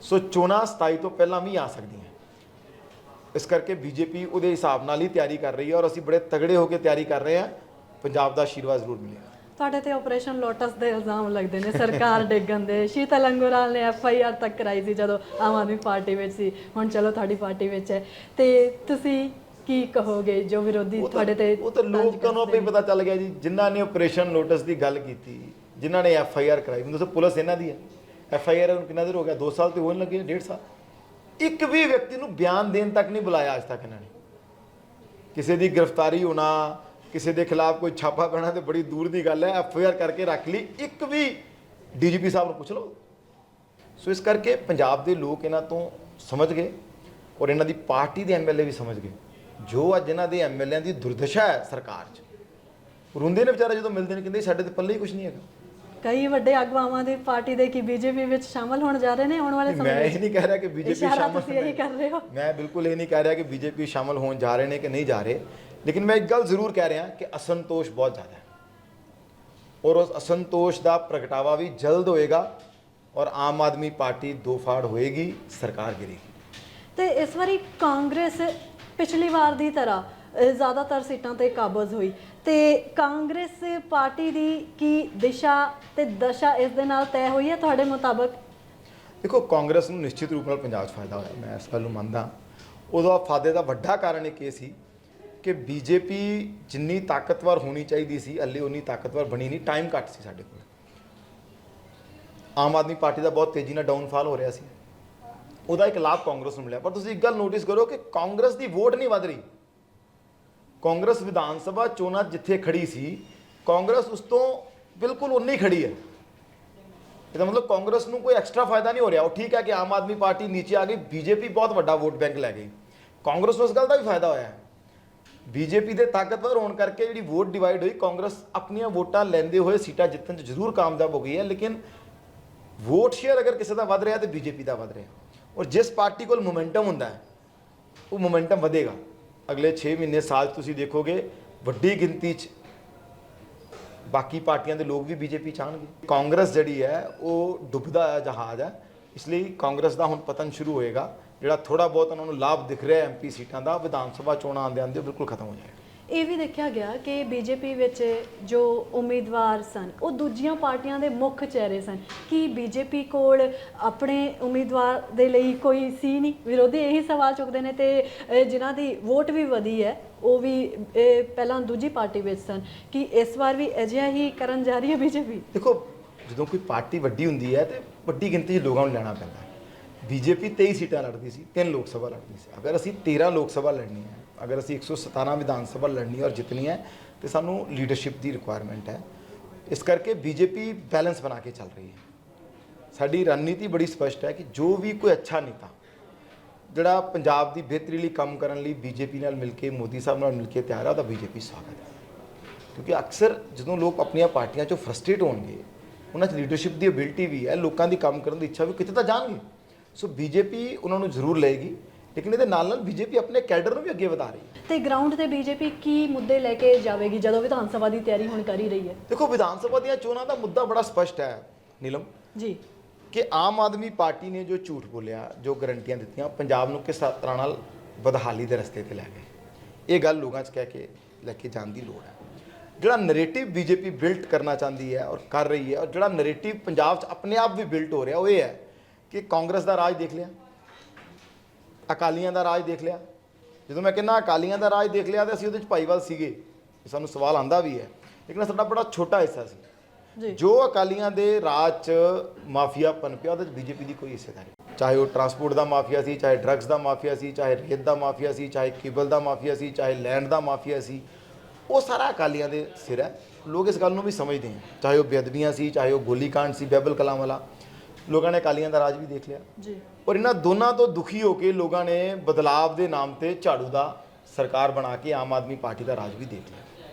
ਸੋ ਚੋਣਾਂ 27 ਤੋਂ ਪਹਿਲਾਂ ਵੀ ਆ ਸਕਦੀਆਂ। ਇਸ ਕਰਕੇ ਬੀਜੇਪੀ ਉਹਦੇ ਹਿਸਾਬ ਨਾਲ ਹੀ ਤਿਆਰੀ ਕਰ ਰਹੀ ਹੈ ਔਰ ਅਸੀਂ ਬੜੇ ਤਗੜੇ ਹੋ ਕੇ ਤਿਆਰੀ ਕਰ ਰਹੇ ਹਾਂ। ਪੰਜਾਬ ਦਾ ਆਸ਼ੀਰਵਾਦ ਜ਼ਰੂਰ ਮਿਲੇਗਾ। ਤੁਹਾਡੇ ਤੇ ਆਪਰੇਸ਼ਨ ਲੋਟਸ ਦੇ ਇਲਜ਼ਾਮ ਲੱਗਦੇ ਨੇ ਸਰਕਾਰ ਡਿੱਗਣ ਦੇ। ਸ਼ੀਤਲ ਅੰਗੁਰਾਲ ਨੇ ਐਫ ਆਈ ਆਰ ਤੱਕ ਕਰਾਈ ਸੀ ਜਦੋਂ ਆਮ ਆਦਮੀ ਪਾਰਟੀ ਵਿੱਚ ਸੀ। ਹੁਣ ਚਲੋ ਤੁਹਾਡੀ ਪਾਰਟੀ ਵਿੱਚ ਹੈ। ਤੇ ਤੁਸੀਂ ਕੀ ਕਹੋਗੇ ਜੋ ਵਿਰੋਧੀ ਤੁਹਾਡੇ ਤੇ ਉਹ ਤਾਂ ਲੋਕਾਂ ਨੂੰ ਆਪੇ ਪਤਾ ਚੱਲ ਗਿਆ ਜੀ। ਜਿਨ੍ਹਾਂ ਨੇ ਆਪਰੇਸ਼ਨ ਲੋਟਸ ਦੀ ਗੱਲ ਕੀਤੀ ਜਿਨ੍ਹਾਂ ਨੇ ਐਫ ਆਈ ਆਰ ਕਰਾਈ। ਮੈਨੂੰ ਦੱਸੋ ਪੁਲਿਸ ਇਹਨਾਂ ਦੀ ਹੈ? ਐਫ ਆਈ ਆਰ ਨੂੰ ਕਿੰਨਾ ਦੇਰ ਹੋ ਗਿਆ? 2 ਸਾਲ ਤੇ ਹੋਣ ਲੱਗੇ 1.5 ਸਾਲ? ਇੱਕ ਵੀ ਵਿਅਕਤੀ ਨੂੰ ਬਿਆਨ ਦੇਣ ਤੱਕ ਨਹੀਂ ਬੁਲਾਇਆ ਅੱਜ ਤੱਕ ਇਹਨਾਂ ਨੇ। ਕਿਸੇ ਦੀ ਗ੍ਰਿਫਤਾਰੀ ਹੋਣਾ, ਕਿਸੇ ਦੇ ਖਿਲਾਫ ਕੋਈ ਛਾਪਾ ਪੈਣਾ ਤੇ ਬੜੀ ਦੂਰ ਦੀ ਗੱਲ ਹੈ। ਐਫ ਆਈ ਆਰ ਕਰਕੇ ਰੱਖ ਲਈ। ਇੱਕ ਵੀ ਡੀਜੀਪੀ ਸਾਹਿਬ ਨੂੰ ਪੁੱਛ ਲਓ। ਸੋ ਇਸ ਕਰਕੇ ਪੰਜਾਬ ਦੇ ਲੋਕ ਇਹਨਾਂ ਤੋਂ ਸਮਝ ਗਏ ਔਰ ਇਹਨਾਂ ਦੀ ਪਾਰਟੀ ਦੇ ਐਮਐਲਏ ਵੀ ਸਮਝ ਗਏ। ਜੋ ਅੱਜ ਇਹਨਾਂ ਦੇ ਐਮਐਲਏਆਂ ਦੀ ਦੁਰਦਸ਼ਾ ਹੈ ਸਰਕਾਰ 'ਚ। ਰੋਂਦੇ ਨੇ ਵਿਚਾਰੇ ਜਦੋਂ ਮਿਲਦੇ ਨੇ, ਕਹਿੰਦੇ ਸਾਡੇ ਤੇ ਪੱਲੇ ਹੀ ਕੁਝ ਨਹੀਂ ਹੈਗਾ। ਕਈ ਵੱਡੇ ਆਗੂਆਂ ਦੀ ਪਾਰਟੀ ਦੇ ਕੀ ਬੀਜੇਪੀ ਵਿੱਚ ਸ਼ਾਮਲ ਹੋਣ ਜਾ ਰਹੇ ਨੇ ਆਉਣ ਵਾਲੇ ਸਮੇਂ ਮੈਂ ਵਿੱਚ ਇਹ ਨਹੀਂ ਕਹਿ ਰਿਹਾ ਕਿ ਬੀਜੇਪੀ ਇਸ਼ਾਰਾ ਸ਼ਾਮਲ ਤੁਸੀਂ ਇਹੀ ਕਰ ਰਹੇ ਹੋ। ਮੈਂ ਬਿਲਕੁਲ ਇਹ ਨਹੀਂ ਕਹਿ ਰਿਹਾ ਕਿ ਬੀਜੇਪੀ ਸ਼ਾਮਲ ਹੋਣ ਜਾ ਰਹੇ ਨੇ ਕਿ ਨਹੀਂ ਜਾ ਰਹੇ। ਲੇਕਿਨ ਮੈਂ ਇੱਕ ਗੱਲ ਜ਼ਰੂਰ ਕਹਿ ਰਿਹਾ ਕਿ ਅਸੰਤੋਸ਼ ਬਹੁਤ ਜ਼ਿਆਦਾ ਹੈ। ਔਰ ਉਸ ਅਸੰਤੋਸ਼ ਦਾ ਪ੍ਰਗਟਾਵਾ ਵੀ ਜਲਦ ਹੋਏਗਾ ਔਰ ਆਮ ਆਦਮੀ ਪਾਰਟੀ ਦੋ ਫਾੜ ਹੋਏਗੀ ਸਰਕਾਰ ਗਿਰੇਗੀ। ਤੇ ਇਸ ਵਾਰੀ ਕਾਂਗਰਸ ਪਿਛਲੀ ਵਾਰ ਦੀ ਤਰ੍ਹਾਂ ਜ਼ਿਆਦਾਤਰ ਸੀਟਾਂ ਤੇ ਕਾਬਜ਼ ਹੋਈ। ਤੇ ਕਾਂਗਰਸ ਪਾਰਟੀ ਦੀ ਕੀ ਦਿਸ਼ਾ ਤੇ ਦਸ਼ਾ ਇਸ ਦੇ ਨਾਲ ਤੈਅ ਹੋਈ ਹੈ ਤੁਹਾਡੇ ਮੁਤਾਬਕ? ਦੇਖੋ, ਕਾਂਗਰਸ ਨੂੰ ਨਿਸ਼ਚਿਤ ਰੂਪ ਨਾਲ ਪੰਜਾਬ 'ਚ ਫਾਇਦਾ ਹੋਇਆ। ਮੈਂ ਇਸ ਗੱਲ ਨੂੰ ਮੰਨਦਾ। ਉਹਦਾ ਫਾਇਦੇ ਦਾ ਵੱਡਾ ਕਾਰਨ ਇੱਕ ਇਹ ਸੀ ਕਿ ਬੀਜੇਪੀ ਜਿੰਨੀ ਤਾਕਤਵਰ ਹੋਣੀ ਚਾਹੀਦੀ ਸੀ ਹਲੇ ਉਨੀ ਤਾਕਤਵਰ ਬਣੀ ਨਹੀਂ ਟਾਈਮ ਘੱਟ ਸੀ ਸਾਡੇ ਕੋਲ। ਆਮ ਆਦਮੀ ਪਾਰਟੀ ਦਾ ਬਹੁਤ ਤੇਜ਼ੀ ਨਾਲ ਡਾਊਨਫਾਲ ਹੋ ਰਿਹਾ ਸੀ। ਉਹਦਾ ਇੱਕ ਲਾਭ ਕਾਂਗਰਸ ਨੂੰ ਮਿਲਿਆ। ਪਰ ਤੁਸੀਂ ਇੱਕ ਗੱਲ ਨੋਟਿਸ ਕਰੋ ਕਿ ਕਾਂਗਰਸ ਦੀ ਵੋਟ ਨਹੀਂ ਵਧ ਰਹੀ। ਕਾਂਗਰਸ ਵਿਧਾਨ ਸਭਾ ਚੋਣਾਂ ਜਿੱਥੇ ਖੜੀ ਸੀ, ਕਾਂਗਰਸ ਉਸ ਤੋਂ ਬਿਲਕੁਲ ਉਨੀ ਹੀ ਖੜੀ ਹੈ। ਇਹਦਾ ਮਤਲਬ ਕਾਂਗਰਸ ਨੂੰ ਕੋਈ ਐਕਸਟਰਾ ਫਾਇਦਾ ਨਹੀਂ ਹੋ ਰਿਹਾ। ਉਹ ਠੀਕ ਹੈ ਕਿ ਆਮ ਆਦਮੀ ਪਾਰਟੀ ਨੀਚੇ ਆ ਗਈ, ਬੀਜੇਪੀ ਬਹੁਤ ਵੱਡਾ ਵੋਟ ਬੈਂਕ ਲੈ ਗਈ। ਕਾਂਗਰਸ ਨੂੰ ਇਸ ਗੱਲ ਦਾ ਵੀ ਫਾਇਦਾ ਹੋਇਆ ਹੈ। ਬੀਜੇਪੀ ਦੇ ਤਾਕਤਵਰ ਹੋਣ ਕਰਕੇ ਜਿਹੜੀ ਵੋਟ ਡਿਵਾਈਡ ਹੋਈ, ਕਾਂਗਰਸ ਆਪਣੀਆਂ ਵੋਟਾਂ ਲੈਂਦੇ ਹੋਏ ਸੀਟਾਂ ਜਿੱਤਣ 'ਚ ਜ਼ਰੂਰ ਕਾਮਯਾਬ ਹੋ ਗਈ ਹੈ, ਲੇਕਿਨ ਵੋਟ ਸ਼ੇਅਰ ਅਗਰ ਕਿਸੇ ਦਾ ਵੱਧ ਰਿਹਾ ਤੇ ਬੀਜੇਪੀ ਦਾ ਵੱਧ ਰਿਹਾ। ਔਰ ਜਿਸ ਪਾਰਟੀ ਕੋਲ ਮੋਮੈਂਟਮ ਹੁੰਦਾ ਹੈ, ਉਹ ਮੋਮੈਂਟਮ ਵਧੇਗਾ। ਅਗਲੇ 6 ਮਹੀਨੇ ਸਾਲ 'ਚ ਤੁਸੀਂ ਦੇਖੋਗੇ ਵੱਡੀ ਗਿਣਤੀ 'ਚ ਬਾਕੀ ਪਾਰਟੀਆਂ ਦੇ ਲੋਕ ਵੀ ਬੀਜੇਪੀ ਚਾਹਣਗੇ ਕਾਂਗਰਸ ਜਿਹੜੀ ਹੈ, ਉਹ ਡੁੱਬਦਾ ਹੈ ਜਹਾਜ਼ ਹੈ। ਇਸ ਲਈ ਕਾਂਗਰਸ ਦਾ ਹੁਣ ਪਤਨ ਸ਼ੁਰੂ ਹੋਏਗਾ, ਜਿਹੜਾ ਥੋੜਾ ਬਹੁਤ ਉਹਨਾਂ ਨੂੰ ਲਾਭ ਦਿਖ ਰਿਹਾ ਐਮਪੀ ਸੀਟਾਂ ਦਾ, ਵਿਧਾਨ ਸਭਾ ਚੋਣਾਂ ਆਉਂਦੇ ਆਉਂਦੇ ਬਿਲਕੁਲ ਖਤਮ ਹੋ ਜਾਏਗਾ। ਇਹ ਵੀ ਦੇਖਿਆ ਗਿਆ ਕਿ ਬੀਜੇਪੀ ਵਿੱਚ ਜੋ ਉਮੀਦਵਾਰ ਸਨ, ਉਹ ਦੂਜੀਆਂ ਪਾਰਟੀਆਂ ਦੇ ਮੁੱਖ ਚਿਹਰੇ ਸਨ। ਕਿ ਬੀਜੇਪੀ ਕੋਲ ਆਪਣੇ ਉਮੀਦਵਾਰ ਦੇ ਲਈ ਕੋਈ ਸੀ ਨਹੀਂ? ਵਿਰੋਧੀ ਇਹੀ ਸਵਾਲ ਚੁੱਕਦੇ ਨੇ ਤੇ ਜਿਨ੍ਹਾਂ ਦੀ ਵੋਟ ਵੀ ਵਧੀ ਹੈ, ਉਹ ਵੀ ਪਹਿਲਾਂ ਦੂਜੀ ਪਾਰਟੀ ਵਿੱਚ ਸਨ। ਕਿ ਇਸ ਵਾਰ ਵੀ ਅਜਿਹਾ ਹੀ ਕਰਨ ਜਾ ਰਹੀ ਹੈ ਬੀਜੇਪੀ? ਦੇਖੋ, ਜਦੋਂ ਕੋਈ ਪਾਰਟੀ ਵੱਡੀ ਹੁੰਦੀ ਹੈ ਤੇ ਵੱਡੀ ਗਿਣਤੀ 'ਚ ਲੋਕਾਂ ਨੂੰ ਲੈਣਾ ਪੈਂਦਾ ਹੈ। ਬੀਜੇਪੀ 23 ਸੀਟਾਂ ਲੜਦੀ ਸੀ, ਤਿੰਨ ਲੋਕ ਸਭਾ ਲੜਦੀ ਸੀ। ਅਗਰ ਅਸੀਂ 13 ਲੋਕ ਸਭਾ ਲੜਨੀ ਹੈ ਅਗਰ ਅਸੀਂ 117 ਵਿਧਾਨ ਸਭਾ ਲੜਨੀ ਹੈ ਔਰ ਜਿੱਤਣੀ ਹੈ, ਤੇ ਸਾਨੂੰ ਲੀਡਰਸ਼ਿਪ ਦੀ ਰਿਕੁਆਇਰਮੈਂਟ ਹੈ। ਇਸ ਕਰਕੇ ਬੀਜੇਪੀ ਬੈਲੈਂਸ ਬਣਾ ਕੇ ਚੱਲ ਰਹੀ ਹੈ। ਸਾਡੀ ਰਣਨੀਤੀ ਬੜੀ ਸਪਸ਼ਟ ਹੈ ਕਿ ਜੋ ਵੀ ਕੋਈ ਅੱਛਾ ਨੇਤਾ, ਜਿਹੜਾ ਪੰਜਾਬ ਦੀ ਬਿਹਤਰੀ ਲਈ ਕੰਮ ਕਰਨ ਲਈ ਬੀਜੇਪੀ ਨਾਲ ਮਿਲ ਕੇ, ਮੋਦੀ ਸਾਹਿਬ ਨਾਲ ਮਿਲ ਕੇ ਤਿਆਰ ਹੈ ਉਹਦਾ ਬੀਜੇਪੀ ਸਵਾਗਤ ਹੈ। ਕਿਉਂਕਿ ਅਕਸਰ ਜਦੋਂ ਲੋਕ ਆਪਣੀਆਂ ਪਾਰਟੀਆਂ 'ਚੋਂ ਫਰਸਟ੍ਰੇਟ ਹੋਣਗੇ, ਉਹਨਾਂ 'ਚ ਲੀਡਰਸ਼ਿਪ ਦੀ ਅਬਿਲਿਟੀ ਵੀ ਹੈ, ਲੋਕਾਂ ਦੀ ਕੰਮ ਕਰਨ ਦੀ ਇੱਛਾ ਵੀ ਕਿਤੇ ਤਾਂ ਜਾਣਗੇ। ਸੋ ਬੀਜੇਪੀ ਉਹਨਾਂ ਨੂੰ ਜ਼ਰੂਰ ਲਏਗੀ। ਲੇਕਿਨ ਇਹਦੇ ਨਾਲ ਨਾਲ ਬੀਜੇਪੀ ਆਪਣੇ ਕੈਡਰ ਨੂੰ ਵੀ ਅੱਗੇ ਵਧਾ ਰਹੀ ਹੈ। ਤੇ ਗਰਾਊਂਡ ਤੇ ਬੀਜੇਪੀ ਕੀ ਮੁੱਦੇ ਲੈ ਕੇ ਜਾਵੇਗੀ ਜਦੋਂ ਵਿਧਾਨ ਸਭਾ ਦੀ ਤਿਆਰੀ ਹੁਣ ਕਰ ਹੀ ਰਹੀ ਹੈ? ਦੇਖੋ ਵਿਧਾਨ ਸਭਾ ਦੀਆਂ ਚੋਣਾਂ ਦਾ ਮੁੱਦਾ ਬੜਾ ਸਪਸ਼ਟ ਹੈ ਨੀਲਮ। ਜੀ। ਕਿ ਆਮ ਆਦਮੀ ਪਾਰਟੀ ਨੇ ਜੋ ਝੂਠ ਬੋਲਿਆ ਜੋ ਗਰੰਟੀਆਂ ਦਿੱਤੀਆਂ ਪੰਜਾਬ ਨੂੰ ਕਿਸ ਤਰ੍ਹਾਂ ਨਾਲ ਬਦਹਾਲੀ ਦੇ ਰਸਤੇ ਤੇ ਲੈ ਗਏ। ਇਹ ਗੱਲ ਲੋਕਾਂ 'ਚ ਕਹਿ ਕੇ ਲੈ ਕੇ ਜਾਣ ਦੀ ਲੋੜ ਹੈ। ਜਿਹੜਾ ਨੈਰੇਟਿਵ ਬੀਜੇਪੀ ਬਿਲਟ ਕਰਨਾ ਚਾਹੁੰਦੀ ਹੈ ਔਰ ਕਰ ਰਹੀ ਹੈ ਔਰ ਜਿਹੜਾ ਨੈਰੇਟਿਵ ਪੰਜਾਬ 'ਚ ਆਪਣੇ ਆਪ ਵੀ ਬਿਲਟ ਹੋ ਰਿਹਾ ਉਹ ਇਹ ਹੈ ਕਿ ਕਾਂਗਰਸ ਦਾ ਰਾਜ ਦੇਖ ਲਿਆ। ਅਕਾਲੀਆਂ ਦਾ ਰਾਜ ਦੇਖ ਲਿਆ। ਜਦੋਂ ਮੈਂ ਕਹਿੰਦਾ ਅਕਾਲੀਆਂ ਦਾ ਰਾਜ ਦੇਖ ਲਿਆ ਤੇ ਅਸੀਂ ਉਹਦੇ 'ਚ ਭਾਈਵਾਲ ਸੀਗੇ ਸਾਨੂੰ ਸਵਾਲ ਆਂਦਾ ਵੀ ਹੈ। ਲੇਕਿਨ ਸਾਡਾ ਬੜਾ ਛੋਟਾ ਹਿੱਸਾ ਸੀ। ਜੀ। ਜੋ ਅਕਾਲੀਆਂ ਦੇ ਰਾਜ ਚ ਮਾਫੀਆ ਪਨਪਿਆ ਉਹਦੇ ਚ ਬੀਜੇਪੀ ਦੀ ਕੋਈ ਹਿੱਸੇਦਾਰੀ। ਚਾਹੇ ਉਹ ਟਰਾਂਸਪੋਰਟ ਦਾ ਮਾਫੀਆ ਸੀ ਚਾਹੇ ਡਰੱਗਸ ਦਾ ਮਾਫੀਆ ਸੀ ਚਾਹੇ ਰੇਤ ਦਾ ਮਾਫੀਆ ਸੀ ਚਾਹੇ ਕੇਬਲ ਦਾ ਮਾਫੀਆ ਸੀ ਚਾਹੇ ਲੈਂਡ ਦਾ ਮਾਫੀਆ ਸੀ ਉਹ ਸਾਰਾ ਅਕਾਲੀਆਂ ਦੇ ਸਿਰ ਹੈ। ਲੋਕ ਇਸ ਗੱਲ ਨੂੰ ਵੀ ਸਮਝਦੇ ਹਨ ਚਾਹੇ ਉਹ ਬੇਅਦਬੀਆਂ ਸੀ ਚਾਹੇ ਉਹ ਗੋਲੀकांड ਸੀ ਬੈਬਲ ਕਲਾਂ ਵਾਲਾ। ਲੋਕਾਂ ਨੇ ਅਕਾਲੀਆਂ ਦਾ ਰਾਜ ਵੀ ਦੇਖ ਲਿਆ। ਜੀ। ਔਰ ਇਹਨਾਂ ਦੋਨਾਂ ਤੋਂ ਦੁਖੀ ਹੋ ਕੇ ਲੋਕਾਂ ਨੇ ਬਦਲਾਵ ਦੇ ਨਾਮ ਤੇ ਝਾੜੂ ਦਾ ਸਰਕਾਰ ਬਣਾ ਕੇ ਆਮ ਆਦਮੀ ਪਾਰਟੀ ਦਾ ਰਾਜ ਵੀ ਦੇਖ ਲਿਆ।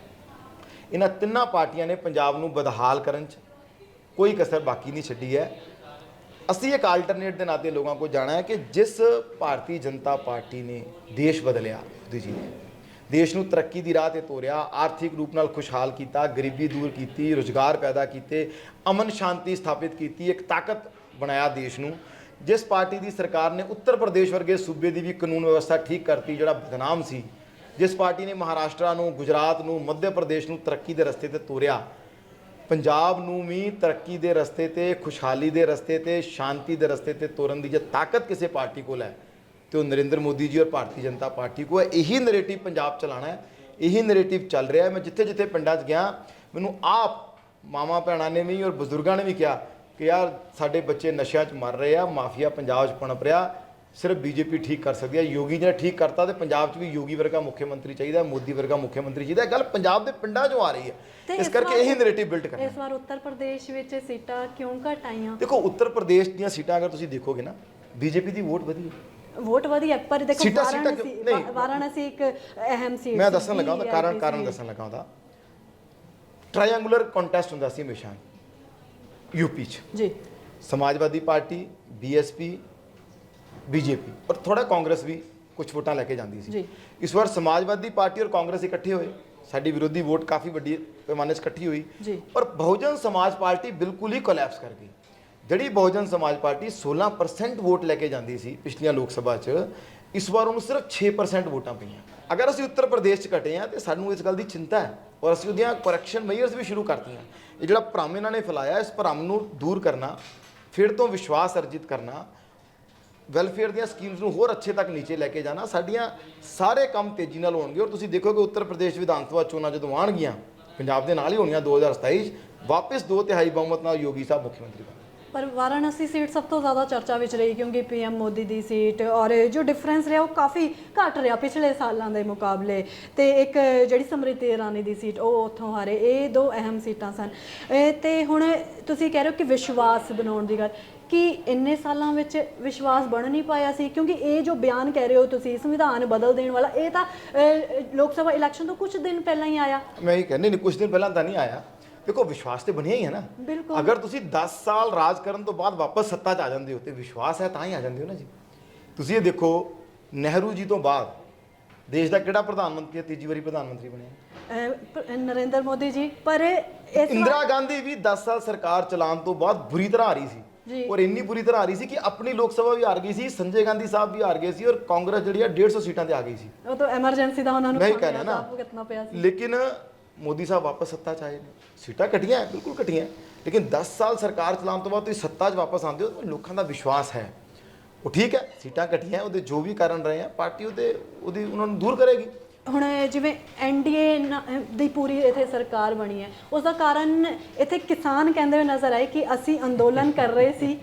ਇਹਨਾਂ ਤਿੰਨਾਂ ਪਾਰਟੀਆਂ ਨੇ ਪੰਜਾਬ ਨੂੰ ਬਦਹਾਲ ਕਰਨ 'ਚ ਕੋਈ ਕਸਰ ਬਾਕੀ ਨਹੀਂ ਛੱਡੀ ਹੈ। ਅਸੀਂ ਇੱਕ ਆਲਟਰਨੇਟ ਦੇ ਨਾਤੇ ਲੋਕਾਂ ਕੋਲ ਜਾਣਾ ਹੈ ਕਿ ਜਿਸ ਭਾਰਤੀ ਜਨਤਾ ਪਾਰਟੀ ਨੇ ਦੇਸ਼ ਬਦਲਿਆ ਮੋਦੀ ਜੀ ਨੇ। ਦੇਸ਼ ਨੂੰ ਤਰੱਕੀ ਦੀ ਰਾਹ ਤੇ ਤੋਰਿਆ ਆਰਥਿਕ ਰੂਪ ਨਾਲ ਖੁਸ਼ਹਾਲ ਕੀਤਾ ਗਰੀਬੀ ਦੂਰ ਕੀਤੀ ਰੁਜ਼ਗਾਰ ਪੈਦਾ ਕੀਤੇ ਅਮਨ ਸ਼ਾਂਤੀ ਸਥਾਪਿਤ ਕੀਤੀ ਇੱਕ ਤਾਕਤ ਬਣਾਇਆ ਦੇਸ਼ ਨੂੰ। ਜਿਸ ਪਾਰਟੀ ਦੀ ਸਰਕਾਰ ਨੇ ਉੱਤਰ ਪ੍ਰਦੇਸ਼ ਵਰਗੇ ਸੂਬੇ ਦੀ ਵੀ ਕਾਨੂੰਨ ਵਿਵਸਥਾ ਠੀਕ ਕਰਤੀ, ਜਿਹੜਾ ਬਦਨਾਮ ਸੀ, ਜਿਸ ਪਾਰਟੀ ਨੇ ਮਹਾਰਾਸ਼ਟਰ ਨੂੰ, ਗੁਜਰਾਤ ਨੂੰ, ਮੱਧ ਪ੍ਰਦੇਸ਼ ਨੂੰ ਤਰੱਕੀ ਦੇ ਰਸਤੇ ਤੇ ਤੋਰਿਆ। ਪੰਜਾਬ ਨੂੰ ਵੀ ਤਰੱਕੀ ਦੇ ਰਸਤੇ ਤੇ, ਖੁਸ਼ਹਾਲੀ ਦੇ ਰਸਤੇ ਤੇ, ਸ਼ਾਂਤੀ ਦੇ ਰਸਤੇ ਤੇ ਤੋਰਨ ਦੀ ਜੇ ਤਾਕਤ ਕਿਸੇ ਪਾਰਟੀ ਕੋਲ ਹੈ, ਤੇ ਉਹ ਨਰਿੰਦਰ ਮੋਦੀ ਜੀ ਔਰ ਭਾਰਤੀ ਜਨਤਾ ਪਾਰਟੀ ਕੋਲ ਹੈ। ਇਹੀ ਨੈਰੇਟਿਵ ਪੰਜਾਬ ਚਲਾਣਾ ਹੈ, ਇਹੀ ਨੈਰੇਟਿਵ ਚੱਲ ਰਿਹਾ ਹੈ। ਮੈਂ ਜਿੱਥੇ ਜਿੱਥੇ ਪਿੰਡਾਂ 'ਚ ਗਿਆ, ਮੈਨੂੰ ਆਪ ਮਾਮਾ ਭੈਣਾਂ ਨੇ ਵੀ ਔਰ ਬਜ਼ੁਰਗਾਂ ਨੇ ਵੀ ਕਿਹਾ ਕਿ ਯਾਰ ਸਾਡੇ ਬੱਚੇ ਨਸ਼ਿਆਂ 'ਚ ਮਰ ਰਹੇ ਆ ਮਾਫੀਆ ਪੰਜਾਬ 'ਚ ਪਣਪ ਰਿਹਾ ਸਿਰਫ ਬੀਜੇਪੀ ਠੀਕ ਕਰ ਸਕਦੀ ਹੈ ਯੋਗੀ ਜੀ ਨੇ ਠੀਕ ਕਰਤਾ ਤੇ ਪੰਜਾਬ 'ਚ ਵੀ ਯੋਗੀ ਵਰਗਾ ਮੁੱਖ ਮੰਤਰੀ ਚਾਹੀਦਾ ਮੋਦੀ ਵਰਗਾ ਮੁੱਖ ਮੰਤਰੀ ਚਾਹੀਦਾ ਇਹ ਗੱਲ ਪੰਜਾਬ ਦੇ ਪਿੰਡਾਂ 'ਚੋਂ ਆ ਰਹੀ ਹੈ। ਇਸ ਕਰਕੇ ਇਹੀ ਨੈਰੇਟਿਵ ਬਿਲਡ ਕਰਨਾ। ਇਸ ਵਾਰ ਉੱਤਰ ਪ੍ਰਦੇਸ਼ ਵਿੱਚ ਸੀਟਾਂ ਕਿਉਂ ਘਟ ਆਈਆਂ? ਦੇਖੋ ਉੱਤਰ ਪ੍ਰਦੇਸ਼ ਦੀਆਂ ਸੀਟਾਂ ਅਗਰ ਤੁਸੀਂ ਦੇਖੋਗੇ ਨਾ ਬੀਜੇਪੀ ਦੀ ਵੋਟ ਵਧੀ ਹੈ। ਵੋਟ ਵਧੀ ਹੈ ਪਰ ਦੇਖੋ ਵਾਰਾਣਸੀ ਇੱਕ ਅਹਿਮ ਸੀਟ ਮੈਂ ਦੱਸਣ ਲੱਗਾ ਉਹਦਾ ਕਾਰਨ ਕਾਰਨ। ਦੱਸਣ ਲੱਗਾ ਉਹਦਾ। ਟ੍ਰਾਇੰਗੂਲਰ ਕੰਟੈਸਟ ਹੁੰਦਾ ਸੀ ਹਮੇਸ਼ਾ। ਯੂਪੀ 'ਚ। ਜੀ। ਸਮਾਜਵਾਦੀ ਪਾਰਟੀ ਬੀਐਸਪੀ ਬੀਜੇਪੀ ਔਰ ਥੋੜਾ ਕਾਂਗਰਸ ਵੀ ਕੁਝ ਵੋਟਾਂ ਲੈ ਕੇ ਜਾਂਦੀ ਸੀ। ਜੀ। ਇਸ ਵਾਰ ਸਮਾਜਵਾਦੀ ਪਾਰਟੀ ਔਰ ਕਾਂਗਰਸ ਇਕੱਠੇ ਹੋਏ। ਸਾਡੀ ਵਿਰੋਧੀ ਵੋਟ ਕਾਫੀ ਵੱਡੀ ਪੈਮਾਨੇ 'ਚ ਇਕੱਠੀ ਹੋਈ। ਜੀ। ਔਰ ਬਹੁਜਨ ਸਮਾਜ ਪਾਰਟੀ ਬਿਲਕੁਲ ਹੀ ਕੋਲੈਪਸ ਕਰ ਗਈ। ਜਿਹੜੀ ਬਹੁਜਨ ਸਮਾਜ ਪਾਰਟੀ 16% ਵੋਟ ਲੈ ਕੇ ਜਾਂਦੀ ਸੀ ਪਿਛਲੀਆਂ ਲੋਕ ਸਭਾ 'ਚ ਇਸ ਵਾਰ ਉਹਨੂੰ ਸਿਰਫ 6% ਵੋਟਾਂ ਪਈਆਂ। ਅਗਰ ਅਸੀਂ ਉੱਤਰ ਪ੍ਰਦੇਸ਼ 'ਚ ਘਟੇ ਆ ਤੇ ਸਾਨੂੰ ਇਸ ਗੱਲ ਦੀ ਚਿੰਤਾ ਹੈ। ਔਰ ਅਸੀਂ ਉਹਦੀਆਂ ਕਰੈਕਸ਼ਨ ਮੇਜਰਸ ਵੀ ਸ਼ੁਰੂ ਕਰਤੀਆਂ। ਇਹ ਜਿਹੜਾ ਭਰਮ ਇਹਨਾਂ ਨੇ ਫੈਲਾਇਆ, ਇਸ ਭਰਮ ਨੂੰ ਦੂਰ ਕਰਨਾ, ਫਿਰ ਤੋਂ ਵਿਸ਼ਵਾਸ ਅਰਜਿਤ ਕਰਨਾ ਵੈਲਫੇਅਰ ਦੀਆਂ ਸਕੀਮਸ ਨੂੰ ਹੋਰ ਅੱਛੇ ਤੱਕ ਨੀਚੇ ਲੈ ਕੇ ਜਾਣਾ, ਸਾਡੀਆਂ ਸਾਰੇ ਕੰਮ ਤੇਜ਼ੀ ਨਾਲ ਹੋਣਗੇ। ਔਰ ਤੁਸੀਂ ਦੇਖੋਗੇ ਉੱਤਰ ਪ੍ਰਦੇਸ਼ ਵਿਧਾਨ ਸਭਾ ਚੋਣਾਂ ਜਦੋਂ ਆਉਣਗੀਆਂ, ਪੰਜਾਬ ਦੇ ਨਾਲ ਹੀ ਹੋਣੀਆਂ 2027 'ਚ, ਵਾਪਸ ਦੋ ਤਿਹਾਈ ਬਹੁਮਤ ਨਾਲ ਯੋਗੀ ਸਾਹਿਬ ਮੁੱਖ ਮੰਤਰੀ ਬਣ ਪਰ ਵਾਰਾਣਸੀ ਸੀਟ ਸਭ ਤੋਂ ਜ਼ਿਆਦਾ ਚਰਚਾ ਵਿੱਚ ਰਹੀ ਕਿਉਂਕਿ ਪੀਐਮ ਮੋਦੀ ਦੀ ਸੀਟ ਔਰ ਜੋ ਡਿਫਰੈਂਸ ਰਿਹਾ ਉਹ ਕਾਫੀ ਘੱਟ ਰਿਹਾ ਪਿਛਲੇ ਸਾਲਾਂ ਦੇ ਮੁਕਾਬਲੇ। ਤੇ ਇੱਕ ਜਿਹੜੀ ਸਮ੍ਰਿਤੀ ਇਰਾਨੀ ਦੀ ਸੀਟ, ਉਹ ਉੱਥੋਂ ਹਾਰੇ। ਇਹ ਦੋ ਅਹਿਮ ਸੀਟਾਂ ਸਨ। ਇਹ ਤੇ ਹੁਣ ਤੁਸੀਂ ਕਹਿ ਰਹੇ ਹੋ ਕਿ ਵਿਸ਼ਵਾਸ ਬਣਾਉਣ ਦੀ ਗੱਲ। ਕਿ ਇੰਨੇ ਸਾਲਾਂ ਵਿੱਚ ਵਿਸ਼ਵਾਸ ਬਣ ਨਹੀਂ ਪਾਇਆ ਸੀ? ਕਿਉਂਕਿ ਇਹ ਜੋ ਬਿਆਨ ਕਹਿ ਰਹੇ ਹੋ ਤੁਸੀਂ, ਸੰਵਿਧਾਨ ਬਦਲ ਦੇਣ ਵਾਲਾ, ਇਹ ਤਾਂ ਲੋਕ ਸਭਾ ਇਲੈਕਸ਼ਨ ਤੋਂ ਕੁਝ ਦਿਨ ਪਹਿਲਾਂ ਹੀ ਆਇਆ। ਮੈਂ ਇਹ ਕਹਿੰਦੀ ਨਹੀਂ ਕੁਝ ਦਿਨ ਪਹਿਲਾਂ ਤਾਂ ਨਹੀਂ ਆਇਆ। ਦੇਖੋ ਵਿਸ਼ਵਾਸ ਤੇ ਬਣਿਆ ਹੀ ਹੈ ਨਾ ਬਿਲਕੁਲ। ਅਗਰ ਤੁਸੀਂ 10 ਸਾਲ ਰਾਜ ਕਰਨ ਤੋਂ ਬਾਅਦ ਵਾਪਸ ਸੱਤਾ 'ਚ ਆ ਜਾਂਦੇ ਹੋ ਤੇ ਵਿਸ਼ਵਾਸ ਹੈ ਤਾਂ ਹੀ ਆ ਜਾਂਦੇ ਹੋ ਨਾ ਜੀ ਤੁਸੀਂ ਇਹ ਦੇਖੋ ਨਹਿਰੂ ਜੀ ਤੋਂ ਬਾਅਦ ਦੇਸ਼ ਦਾ ਕਿਹੜਾ ਪ੍ਰਧਾਨ ਮੰਤਰੀ ਹੈ ਤੀਜੀ ਵਾਰੀ ਪ੍ਰਧਾਨ ਮੰਤਰੀ ਬਣਿਆ ਅਹ, ਨਰਿੰਦਰ ਮੋਦੀ ਜੀ ਪਰ ਇਸ ਵਾਰ- ਇੰਦਰਾ ਗਾਂਧੀ ਵੀ 10 ਸਾਲ ਸਰਕਾਰ ਚਲਾਉਣ ਤੋਂ ਬਾਅਦ ਬੁਰੀ ਤਰ੍ਹਾਂ ਰਹੀ ਸੀ। ਔਰ ਇੰਨੀ ਬੁਰੀ ਤਰ੍ਹਾਂ ਰਹੀ ਸੀ ਕਿ ਆਪਣੀ ਲੋਕ ਸਭਾ ਵੀ ਹਾਰ ਗਈ ਸੀ ਸੰਜੇ ਗਾਂਧੀ ਸਾਹਿਬ ਵੀ ਹਾਰ ਗਏ ਸੀ ਔਰ ਕਾਂਗਰਸ ਜਿਹੜੀ ਆ 150 ਸੀਟਾਂ ਤੇ ਆ ਗਈ ਸੀ ਉਹ ਤਾਂ ਐਮਰਜੈਂਸੀ ਦਾ ਉਹਨਾਂ ਨੂੰ ਮੈਂ ਹੀ ਖਾਮਿਆਜ਼ਾ ਕਹਿ ਰਿਹਾ ਨਾ। ਭੁਗਤਣਾ ਪਿਆ ਸੀ ਲੇਕਿਨ ਮੋਦੀ ਸਾਹਿਬ ਵਾਪਸ ਸੱਤਾ 'ਚ ਆਏ ਨੇ। ਸੀਟਾਂ ਘਟੀਆਂ ਹੈ, ਬਿਲਕੁਲ ਘਟੀਆਂ ਲੇਕਿਨ 10 ਸਾਲ ਸਰਕਾਰ ਚਲਾਉਣ ਤੋਂ ਬਾਅਦ ਤੁਸੀਂ ਸੱਤਾ 'ਚ ਵਾਪਸ ਆਉਂਦੇ ਹੋ ਲੋਕਾਂ ਦਾ ਵਿਸ਼ਵਾਸ ਹੈ। ਉਹ ਠੀਕ ਹੈ ਸੀਟਾਂ ਘਟੀਆਂ ਉਹਦੇ ਜੋ ਵੀ ਕਾਰਨ ਰਹੇ ਆ ਪਾਰਟੀ ਉਹਦੇ ਉਹਦੀ ਉਹਨਾਂ ਨੂੰ ਦੂਰ ਕਰੇਗੀ। ਹੁਣ ਜਿਵੇਂ ਐਨਡੀਏ ਦੀ ਪੂਰੀ ਇੱਥੇ ਸਰਕਾਰ ਬਣੀ ਹੈ ਉਸ ਦਾ ਕਾਰਨ ਇੱਥੇ ਕਿਸਾਨ ਕਹਿੰਦੇ ਹੋਏ ਨਜ਼ਰ ਆਏ ਕਿ ਅਸੀਂ ਅੰਦੋਲਨ ਕਰ ਰਹੇ ਸੀ।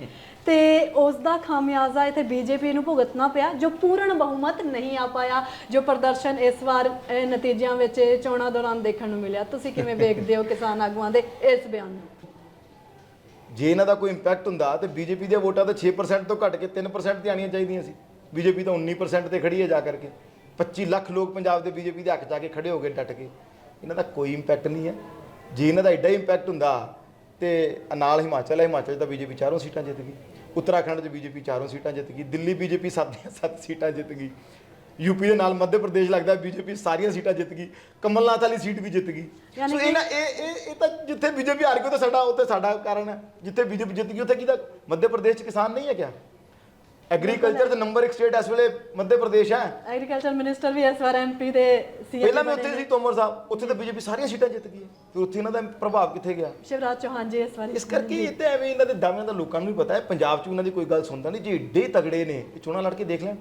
ਤੇ ਉਸ ਦਾ ਖਾਮਿਆਜ਼ਾ ਇੱਥੇ ਬੀਜੇਪੀ ਨੂੰ ਭੁਗਤਣਾ ਪਿਆ ਜੋ ਪੂਰਨ ਬਹੁਮਤ ਨਹੀਂ ਆ ਪਾਇਆ ਜੋ ਪ੍ਰਦਰਸ਼ਨ ਇਸ ਵਾਰ ਅਹ, ਨਤੀਜਿਆਂ ਵਿੱਚ ਚੋਣਾਂ ਦੌਰਾਨ ਦੇਖਣ ਨੂੰ ਮਿਲਿਆ। ਤੁਸੀਂ ਕਿਵੇਂ ਵੇਖਦੇ ਹੋ ਕਿਸਾਨ ਆਗੂਆਂ ਦੇ ਇਸ ਬਿਆਨ ਨੂੰ? ਜੇ ਇਹਨਾਂ ਦਾ ਕੋਈ ਇੰਪੈਕਟ ਹੁੰਦਾ ਤੇ ਬੀਜੇਪੀ ਦੀਆਂ ਵੋਟਾਂ ਤਾਂ 6% ਤੋਂ ਘਟ ਕੇ 3% ਤੇ ਆਣੀਆਂ ਚਾਹੀਦੀਆਂ ਸੀ। ਬੀਜੇਪੀ ਤਾਂ 19% ਤੇ ਖੜੀ ਹੈ ਜਾ ਕਰਕੇ। 25 ਲੱਖ ਲੋਕ ਪੰਜਾਬ ਦੇ ਬੀਜੇਪੀ ਦੇ ਹੱਕ ਜਾ ਕੇ ਖੜੇ ਹੋ ਗਏ ਡਟ ਕੇ। ਇਹਨਾਂ ਦਾ ਕੋਈ ਇੰਪੈਕਟ ਨਹੀਂ ਹੈ। ਜੇ ਇਹਨਾਂ ਦਾ ਐਡਾ ਇੰਪੈਕਟ ਹੁੰਦਾ ਤੇ ਨਾਲ ਹਿਮਾਚਲ ਹੈ ਹਿਮਾਚਲ 'ਚ ਤਾਂ ਬੀਜੇਪੀ ਚਾਰੋਂ ਸੀਟਾਂ ਜਿੱਤ ਗਈ। ਉੱਤਰਾਖੰਡ 'ਚ ਬੀਜੇਪੀ ਚਾਰੋਂ ਸੀਟਾਂ ਜਿੱਤ ਗਈ ਦਿੱਲੀ ਬੀਜੇਪੀ ਸੱਤ ਦੀਆਂ ਸੱਤ ਸੀਟਾਂ ਜਿੱਤ ਗਈ ਯੂਪੀ ਦੇ ਨਾਲ ਮੱਧ ਪ੍ਰਦੇਸ਼ ਲੱਗਦਾ ਬੀਜੇਪੀ ਸਾਰੀਆਂ ਸੀਟਾਂ ਜਿੱਤ ਗਈ ਕਮਲਨਾਥ ਵਾਲੀ ਸੀਟ ਵੀ ਜਿੱਤ ਗਈ। ਸੋ ਇਹਨਾਂ ਇਹ ਇਹ ਇਹ ਤਾਂ ਜਿੱਥੇ ਬੀਜੇਪੀ ਹਾਰ ਗਈ ਉਹ ਤਾਂ ਸਾਡਾ ਉੱਥੇ ਸਾਡਾ ਕਾਰਨ ਹੈ। ਜਿੱਥੇ ਬੀਜੇਪੀ ਜਿੱਤ ਗਈ ਉੱਥੇ ਕਿਹਦਾ ਮੱਧ ਪ੍ਰਦੇਸ਼ ਚ ਕਿਸਾਨ ਨਹੀਂ ਹੈ ਕਿਆ? ਐਗਰੀਕਲਚਰ ਦਾ ਨੰਬਰ 1 ਸਟੇਟ ਇਸ ਵੇਲੇ ਮੱਧ ਪ੍ਰਦੇਸ਼ ਹੈ। ਐਗਰੀਕਲਚਰ ਮਿਨਿਸਟਰ ਵੀ ਇਸ ਵਾਰ ਐਮਪੀ ਦੇ ਸੀਐਮ ਪਹਿਲਾਂ ਵੀ ਉੱਥੇ ਸੀ ਤੋਮਰ ਸਾਹਿਬ। ਉੱਥੇ ਤਾਂ ਬੀਜੇਪੀ ਸਾਰੀਆਂ ਸੀਟਾਂ ਜਿੱਤ ਗਈ ਹੈ। ਤੇ ਉੱਥੇ ਇਹਨਾਂ ਦਾ ਪ੍ਰਭਾਵ ਕਿੱਥੇ ਗਿਆ? ਸ਼ਿਵਰਾਜ ਚੌਹਾਨ ਜੀ ਇਸ ਵਾਰ ਇਸ ਕਰਕੇ ਤਾਂ ਐਵੇਂ ਇਹਨਾਂ ਦੇ ਦਾਅਵਿਆਂ ਦਾ ਲੋਕਾਂ ਨੂੰ ਵੀ ਪਤਾ ਹੈ। ਪੰਜਾਬ 'ਚ ਉਹਨਾਂ ਦੀ ਕੋਈ ਗੱਲ ਸੁਣਦਾ ਨਹੀਂ। ਜੇ ਏਡੇ ਤਗੜੇ ਨੇ ਇਹ ਚੋਣਾਂ ਲੜ ਕੇ ਦੇਖ ਲੈਣ।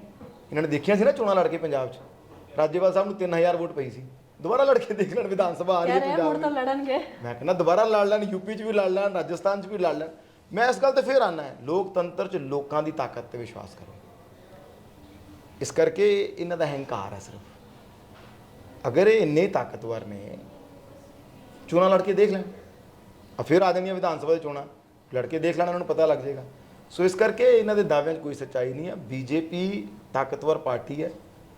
ਇਹਨਾਂ ਨੇ ਦੇਖਿਆ ਸੀ ਨਾ ਚੋਣਾਂ ਲੜ ਕੇ ਪੰਜਾਬ 'ਚ। ਰਾਜੇਵਾਲ ਸਾਹਿਬ ਨੂੰ 3000 ਵੋਟ ਪਈ ਸੀ। ਦੁਬਾਰਾ ਲੜ ਕੇ ਦੇਖ ਲੈਣ ਵਿਧਾਨ ਸਭਾ ਆ ਰਹੀ ਹੈ ਪੰਜਾਬ ਤਾਂ ਮੈਂ ਕਹਿੰਦਾ ਦੁਬਾਰਾ ਲੜ ਲੈਣ ਯੂਪੀ 'ਚ ਵੀ ਲੜ ਲੈਣ ਰਾਜਸਥਾਨ 'ਚ ਵੀ ਲੜ ਲੈਣ। ਮੈਂ ਇਸ ਗੱਲ ਤੇ ਫੇਰ ਆਨਾ ਹੈ, ਲੋਕਤੰਤਰ 'ਚ ਲੋਕਾਂ ਦੀ ਤਾਕਤ ਤੇ ਵਿਸ਼ਵਾਸ ਕਰੋ। ਇਸ ਕਰਕੇ ਇਹਨਾਂ ਦਾ ਹੰਕਾਰ ਹੈ ਸਿਰਫ। ਅਗਰ ਇਹ ਇੰਨੇ ਤਾਕਤਵਰ ਨੇ, ਚੋਣਾਂ ਲੜ ਕੇ ਦੇਖ ਲੈਣ। ਆ ਫਿਰ ਆ ਜਾਣੀਆਂ ਵਿਧਾਨ ਸਭਾ ਦੀ ਚੋਣਾਂ। ਲੜ ਕੇ ਦੇਖ ਲੈਣ, ਉਹਨਾਂ ਨੂੰ ਪਤਾ ਲੱਗ ਜਾਏਗਾ। ਸੋ ਇਸ ਕਰਕੇ ਇਹਨਾਂ ਦੇ ਦਾਅਵਿਆਂ 'ਚ ਕੋਈ ਸੱਚਾਈ ਨਹੀਂ ਹੈ। ਬੀਜੇਪੀ ਤਾਕਤਵਰ ਪਾਰਟੀ ਹੈ।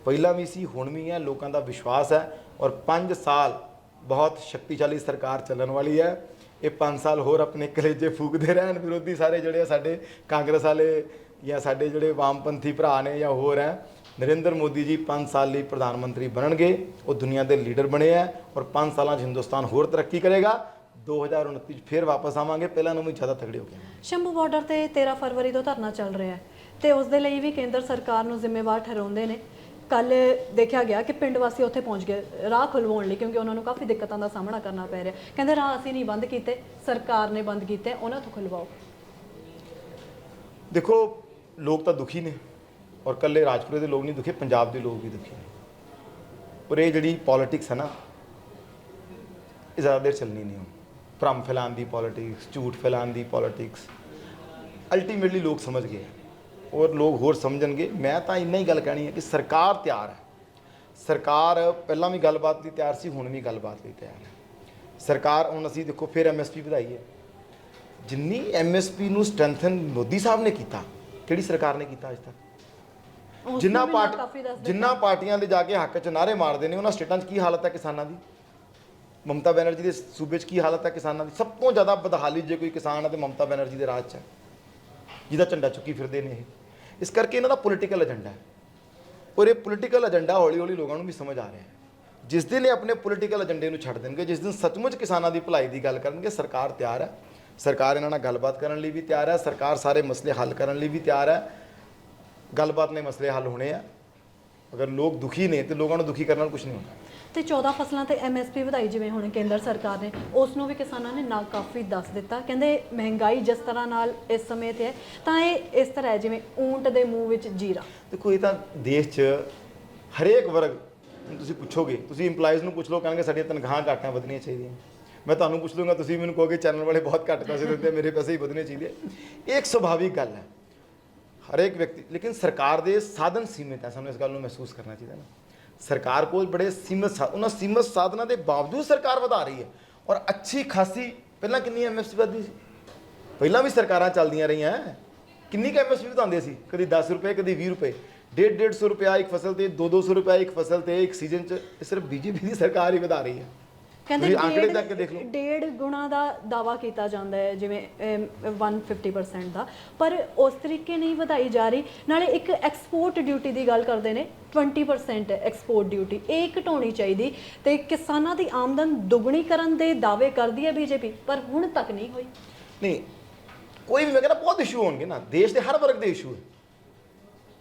ਪਹਿਲਾਂ ਵੀ ਸੀ, ਹੁਣ ਵੀ ਹੈ। ਲੋਕਾਂ ਦਾ ਵਿਸ਼ਵਾਸ ਹੈ। ਔਰ 5 ਸਾਲ ਬਹੁਤ ਸ਼ਕਤੀਸ਼ਾਲੀ ਸਰਕਾਰ ਚੱਲਣ ਵਾਲੀ ਹੈ। ਇਹ 5 ਸਾਲ ਹੋਰ ਆਪਣੇ ਕਲੇਜੇ ਫੂਕਦੇ ਰਹਿਣ ਵਿਰੋਧੀ ਸਾਰੇ ਜਿਹੜੇ ਆ ਸਾਡੇ ਕਾਂਗਰਸ ਵਾਲੇ ਜਾਂ ਸਾਡੇ ਜਿਹੜੇ ਵਾਮਪੰਥੀ ਭਰਾ ਨੇ ਜਾਂ ਹੋਰ ਹੈ, ਨਰਿੰਦਰ ਮੋਦੀ ਜੀ 5 ਸਾਲ ਲਈ ਪ੍ਰਧਾਨ ਮੰਤਰੀ ਬਣਨਗੇ, ਉਹ ਦੁਨੀਆ ਦੇ ਲੀਡਰ ਬਣੇ ਆ ਔਰ 5 ਸਾਲਾਂ 'ਚ ਹਿੰਦੁਸਤਾਨ ਹੋਰ ਤਰੱਕੀ ਕਰੇਗਾ। 2029 'ਚ ਫਿਰ ਵਾਪਸ ਆਵਾਂਗੇ, ਪਹਿਲਾਂ ਨੂੰ ਵੀ ਜ਼ਿਆਦਾ ਤਗੜੇ ਹੋ ਕੇ ਸ਼ੰਭੂ ਬਾਰਡਰ ਤੇ 13 ਫਰਵਰੀ ਤੋਂ ਧਰਨਾ ਚੱਲ ਰਿਹਾ ਹੈ ਤੇ ਉਸ ਦੇ ਲਈ ਵੀ ਕੇਂਦਰ ਸਰਕਾਰ ਨੂੰ ਜ਼ਿੰਮੇਵਾਰ ਠਹਿਰਾਉਂਦੇ ਨੇ। ਕੱਲ ਦੇਖਿਆ ਗਿਆ ਕਿ ਪਿੰਡ ਵਾਸੀ ਉੱਥੇ ਪਹੁੰਚ ਗਏ, ਰਾਹ ਖੁਲਵਾਉਣ ਲਈ ਕਿਉਂਕਿ ਉਹਨਾਂ ਨੂੰ ਕਾਫੀ ਦਿੱਕਤਾਂ ਦਾ ਸਾਹਮਣਾ ਕਰਨਾ ਪੈ ਰਿਹਾ। ਕਹਿੰਦੇ ਰਾਹ ਅਸੀਂ ਨਹੀਂ ਬੰਦ ਕੀਤੇ, ਸਰਕਾਰ ਨੇ ਬੰਦ ਕੀਤੇ, ਉਹਨਾਂ ਤੋਂ ਖੁਲਵਾਓ। ਦੇਖੋ, ਲੋਕ ਤਾਂ ਦੁਖੀ ਨੇ ਔਰ ਕੱਲੇ ਰਾਜਪੁਰੇ ਦੇ ਲੋਕ ਨਹੀਂ ਦੁਖੀ, ਪੰਜਾਬ ਦੇ ਲੋਕ ਵੀ ਦੁਖੀ ਨੇ। ਔਰ ਇਹ ਜਿਹੜੀ ਪੋਲਿਟਿਕਸ ਹੈ ਨਾ, ਇਹ ਜ਼ਿਆਦਾ ਦੇਰ ਚੱਲਣੀ ਨਹੀਂ ਹੁਣ। ਭਰਮ ਫੈਲਾਉਣ ਦੀ ਪੋਲਿਟਿਕਸ ਝੂਠ ਫੈਲਾਉਣ ਦੀ ਪੋਲਿਟਿਕਸ ਅਲਟੀਮੇਟਲੀ ਲੋਕ ਸਮਝ ਗਏ ਔਰ ਲੋਕ ਹੋਰ ਸਮਝਣਗੇ। ਮੈਂ ਤਾਂ ਇੰਨਾ ਹੀ ਗੱਲ ਕਹਿਣੀ ਹੈ ਕਿ ਸਰਕਾਰ ਤਿਆਰ ਹੈ। ਸਰਕਾਰ ਪਹਿਲਾਂ ਵੀ ਗੱਲਬਾਤ ਲਈ ਤਿਆਰ ਸੀ ਹੁਣ ਵੀ ਗੱਲਬਾਤ ਲਈ ਤਿਆਰ ਹੈ। ਸਰਕਾਰ ਹੁਣ ਅਸੀਂ ਦੇਖੋ ਫਿਰ ਐਮਐਸਪੀ ਵਧਾਈ ਹੈ। ਜਿੰਨੀ ਐਮਐਸਪੀ ਨੂੰ ਸਟਰੈਂਥਨ ਮੋਦੀ ਸਾਹਿਬ ਨੇ ਕੀਤਾ ਕਿਹੜੀ ਸਰਕਾਰ ਨੇ ਕੀਤਾ ਅੱਜ ਤੱਕ? ਜਿੰਨਾ ਪਾਰਟ ਜਿੰਨਾ ਪਾਰਟੀਆਂ ਦੇ ਜਾ ਕੇ ਹੱਕ 'ਚ ਨਾਰੇ ਮਾਰਦੇ ਨੇ ਉਹਨਾਂ ਸਟੇਟਾਂ 'ਚ ਕੀ ਹਾਲਤ ਹੈ ਕਿਸਾਨਾਂ ਦੀ? ਮਮਤਾ ਬੈਨਰਜੀ ਦੇ ਸੂਬੇ 'ਚ ਕੀ ਹਾਲਤ ਹੈ ਕਿਸਾਨਾਂ ਦੀ? ਸਭ ਤੋਂ ਜ਼ਿਆਦਾ ਬਦਹਾਲੀ ਜੇ ਕੋਈ ਕਿਸਾਨ ਹੈ ਤੇ ਮਮਤਾ ਬੈਨਰਜੀ ਦੇ ਰਾਜ 'ਚ ਹੈ। ਜਿਹਦਾ ਝੰਡਾ ਚੁੱਕੀ ਫਿਰਦੇ ਨੇ ਇਹ। ਇਸ ਕਰਕੇ ਇਹਨਾਂ ਦਾ ਪੋਲੀਟੀਕਲ ਏਜੰਡਾ ਹੈ। ਔਰ ਇਹ ਪੋਲੀਟੀਕਲ ਏਜੰਡਾ ਹੌਲੀ ਹੌਲੀ ਲੋਕਾਂ ਨੂੰ ਵੀ ਸਮਝ ਆ ਰਿਹਾ ਹੈ। ਜਿਸ ਦਿਨ ਇਹ ਆਪਣੇ ਪੋਲੀਟੀਕਲ ਏਜੰਡੇ ਨੂੰ ਛੱਡ ਦੇਣਗੇ, ਜਿਸ ਦਿਨ ਸੱਚਮੁੱਚ ਕਿਸਾਨਾਂ ਦੀ ਭਲਾਈ ਦੀ ਗੱਲ ਕਰਨਗੇ, ਸਰਕਾਰ ਤਿਆਰ ਹੈ। ਸਰਕਾਰ ਇਹਨਾਂ ਨਾਲ ਗੱਲਬਾਤ ਕਰਨ ਲਈ ਵੀ ਤਿਆਰ ਹੈ। ਸਰਕਾਰ ਸਾਰੇ ਮਸਲੇ ਹੱਲ ਕਰਨ ਲਈ ਵੀ ਤਿਆਰ ਹੈ। ਗੱਲਬਾਤ ਨੇ ਮਸਲੇ ਹੱਲ ਹੋਣੇ ਆ। ਅਗਰ ਲੋਕ ਦੁਖੀ ਨੇ ਤੇ ਲੋਕਾਂ ਨੂੰ ਦੁਖੀ ਕਰਨ ਨਾਲ ਕੁਝ ਨਹੀਂ ਹੁੰਦਾ। ਤੇ 14 ਫਸਲਾਂ ਤੇ ਐਮਐਸਪੀ ਵਧਾਈ ਜਿਵੇਂ ਹੁਣ ਕੇਂਦਰ ਸਰਕਾਰ ਨੇ ਉਸ ਨੂੰ ਵੀ ਕਿਸਾਨਾਂ ਨੇ ਨਾ ਕਾਫੀ ਦੱਸ ਦਿੱਤਾ। ਕਹਿੰਦੇ ਮਹਿੰਗਾਈ ਜਿਸ ਤਰ੍ਹਾਂ ਨਾਲ ਇਸ ਸਮੇਂ ਤੇ ਹੈ ਤਾਂ ਇਹ ਇਸ ਤਰ੍ਹਾਂ ਹੈ ਜਿਵੇਂ ਊਂਟ ਦੇ ਮੂੰਹ ਵਿੱਚ ਜੀਰਾ। ਦੇਖੋ ਇਹ ਤਾਂ ਦੇਸ਼ 'ਚ ਹਰੇਕ ਵਰਗ ਹੁਣ ਤੁਸੀਂ ਪੁੱਛੋਗੇ ਤੁਸੀਂ EMPLOYEES ਨੂੰ ਪੁੱਛ ਲਓ ਕਹਿਣਗੇ ਸਾਡੀਆਂ ਤਨਖਾਹਾਂ ਘੱਟਾਂ ਵਧਣੀਆਂ ਚਾਹੀਦੀਆਂ। ਮੈਂ ਤੁਹਾਨੂੰ ਪੁੱਛ ਲੂੰਗਾ ਤੁਸੀਂ ਮੈਨੂੰ ਕਹੋਗੇ ਚੈਨਲ ਵਾਲੇ ਬਹੁਤ ਘੱਟ ਪੈਸੇ ਦਿੰਦੇ ਮੇਰੇ ਪੈਸੇ ਹੀ ਵਧਣੇ ਚਾਹੀਦੇ। ਇਹ ਇੱਕ ਸੁਭਾਵਿਕ ਗੱਲ ਹੈ। ਹਰੇਕ ਵਿਅਕਤੀ, ਲੇਕਿਨ ਸਰਕਾਰ ਦੇ ਸਾਧਨ ਸੀਮਿਤ ਹੈ, ਸਾਨੂੰ ਇਸ ਗੱਲ ਨੂੰ ਮਹਿਸੂਸ ਕਰਨਾ ਚਾਹੀਦਾ ਨਾ। ਸਰਕਾਰ ਕੋਲ ਬੜੇ ਸੀਮਿਤ ਸਾ- ਉਹਨਾਂ ਸੀਮਿਤ ਸਾਧਨਾਂ ਦੇ ਬਾਵਜੂਦ ਸਰਕਾਰ ਵਧਾ ਰਹੀ ਹੈ। ਔਰ ਅੱਛੀ ਖਾਸੀ, ਪਹਿਲਾਂ ਕਿੰਨੀ ਐਮਐਸਪੀ ਵਧਦੀ ਸੀ? ਪਹਿਲਾਂ ਵੀ ਸਰਕਾਰਾਂ ਚੱਲਦੀਆਂ ਰਹੀਆਂ। ਕਿੰਨੀ ਕੁ ਐਮਐਸਪੀ ਵਧਾਉਂਦੇ ਸੀ? ਕਦੀ 10 ਰੁਪਏ, ਕਦੀ 20 ਰੁਪਏ। 1.5 150 ਰੁਪਿਆ ਇੱਕ ਫਸਲ ਤੇ 2-200 ਰੁਪਏ ਇੱਕ ਫਸਲ ਤੇ, ਇੱਕ ਸੀਜ਼ਨ 'ਚ। ਇਹ ਸਿਰਫ ਬੀਜੇਪੀ ਦੀ ਸਰਕਾਰ ਹੀ ਵਧਾ ਰਹੀ ਹੈ। ਕਹਿੰਦੇ ਤੁਸੀਂ ਆંકੜੇ ਡੇਢ- ਜਾ ਕੇ ਦੇਖ ਲਓ। ਡੇਢ ਗੁਣਾ ਦਾ ਦਾਵਾ ਕੀਤਾ ਜਾਂਦਾ ਹੈ ਜਿਵੇਂ ਅਮ, 150% ਦਾ। ਪਰ ਉਸ ਤਰੀਕੇ ਨਹੀਂ ਵਧਾਈ ਜਾ ਰਹੀ। ਨਾਲੇ ਇੱਕ ਐਕਸਪੋਰਟ ਡਿਊਟੀ ਦੀ ਗੱਲ ਕਰਦੇ ਨੇ 20% ਐਕਸਪੋਰਟ ਡਿਊਟੀ ਇਹ ਘਟਾਉਣੀ ਚਾਹੀਦੀ ਤੇ ਕਿਸਾਨਾਂ ਦੀ ਆਮਦਨ ਦੁੱਗਣੀ ਕਰਨ ਦੇ ਦਾਅਵੇ ਕਰਦੀ ਹੈ ਬੀਜੇਪੀ ਪਰ ਹੁਣ ਤੱਕ ਨਹੀਂ ਹੋਈ। ਨਹੀਂ ਕੋਈ ਵੀ ਮੈਂ ਕਹਿੰਦਾ ਬਹੁਤ ਇਸ਼ੂ ਹੋਣਗੇ ਨਾ। ਦੇਸ਼ ਦੇ ਹਰ ਵਰਗ ਦੇ ਇਸ਼ੂ ਹੈ।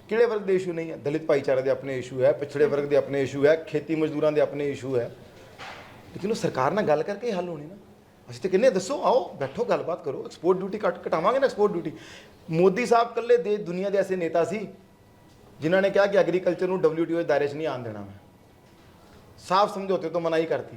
ਕਿਹੜੇ ਵਰਗ ਦੇ ਇਸ਼ੂ ਨਹੀਂ ਹੈ? ਦਲਿਤ ਭਾਈਚਾਰੇ ਦੇ ਆਪਣੇ ਇਸ਼ੂ ਹੈ ਪਿਛੜੇ ਵਰਗ ਦੇ ਆਪਣੇ ਇਸ਼ੂ ਹੈ ਖੇਤੀ ਮਜ਼ਦੂਰਾਂ ਦੇ ਆਪਣੇ ਇਸ਼ੂ ਹੈ। ਲੇਕਿਨ ਉਹ ਸਰਕਾਰ ਨਾਲ ਗੱਲ ਕਰਕੇ ਹੱਲ ਹੋਣੀ ਨਾ। ਅਸੀਂ ਤਾਂ ਕਹਿੰਦੇ ਦੱਸੋ ਆਓ ਬੈਠੋ ਗੱਲਬਾਤ ਕਰੋ। ਐਕਸਪੋਰਟ ਡਿਊਟੀ ਕੱਟ ਘਟਾਵਾਂਗੇ ਨਾ ਐਕਸਪੋਰਟ ਡਿਊਟੀ ਮੋਦੀ ਸਾਹਿਬ ਕੱਲੇ ਦੇ ਦੁਨੀਆ ਦੇ ਐਸੇ ਨੇਤਾ ਸੀ ਜਿਨ੍ਹਾਂ ਨੇ ਕਿਹਾ ਕਿ ਐਗਰੀਕਲਚਰ ਨੂੰ WTO ਦੇ ਦਾਇਰੇ 'ਚ ਨਹੀਂ ਆਉਣ ਦੇਣਾ ਮੈਂ। ਸਾਫ਼ ਸਮਝੌਤੇ ਤੋਂ ਮਨਾਹੀ ਕਰਤੀ।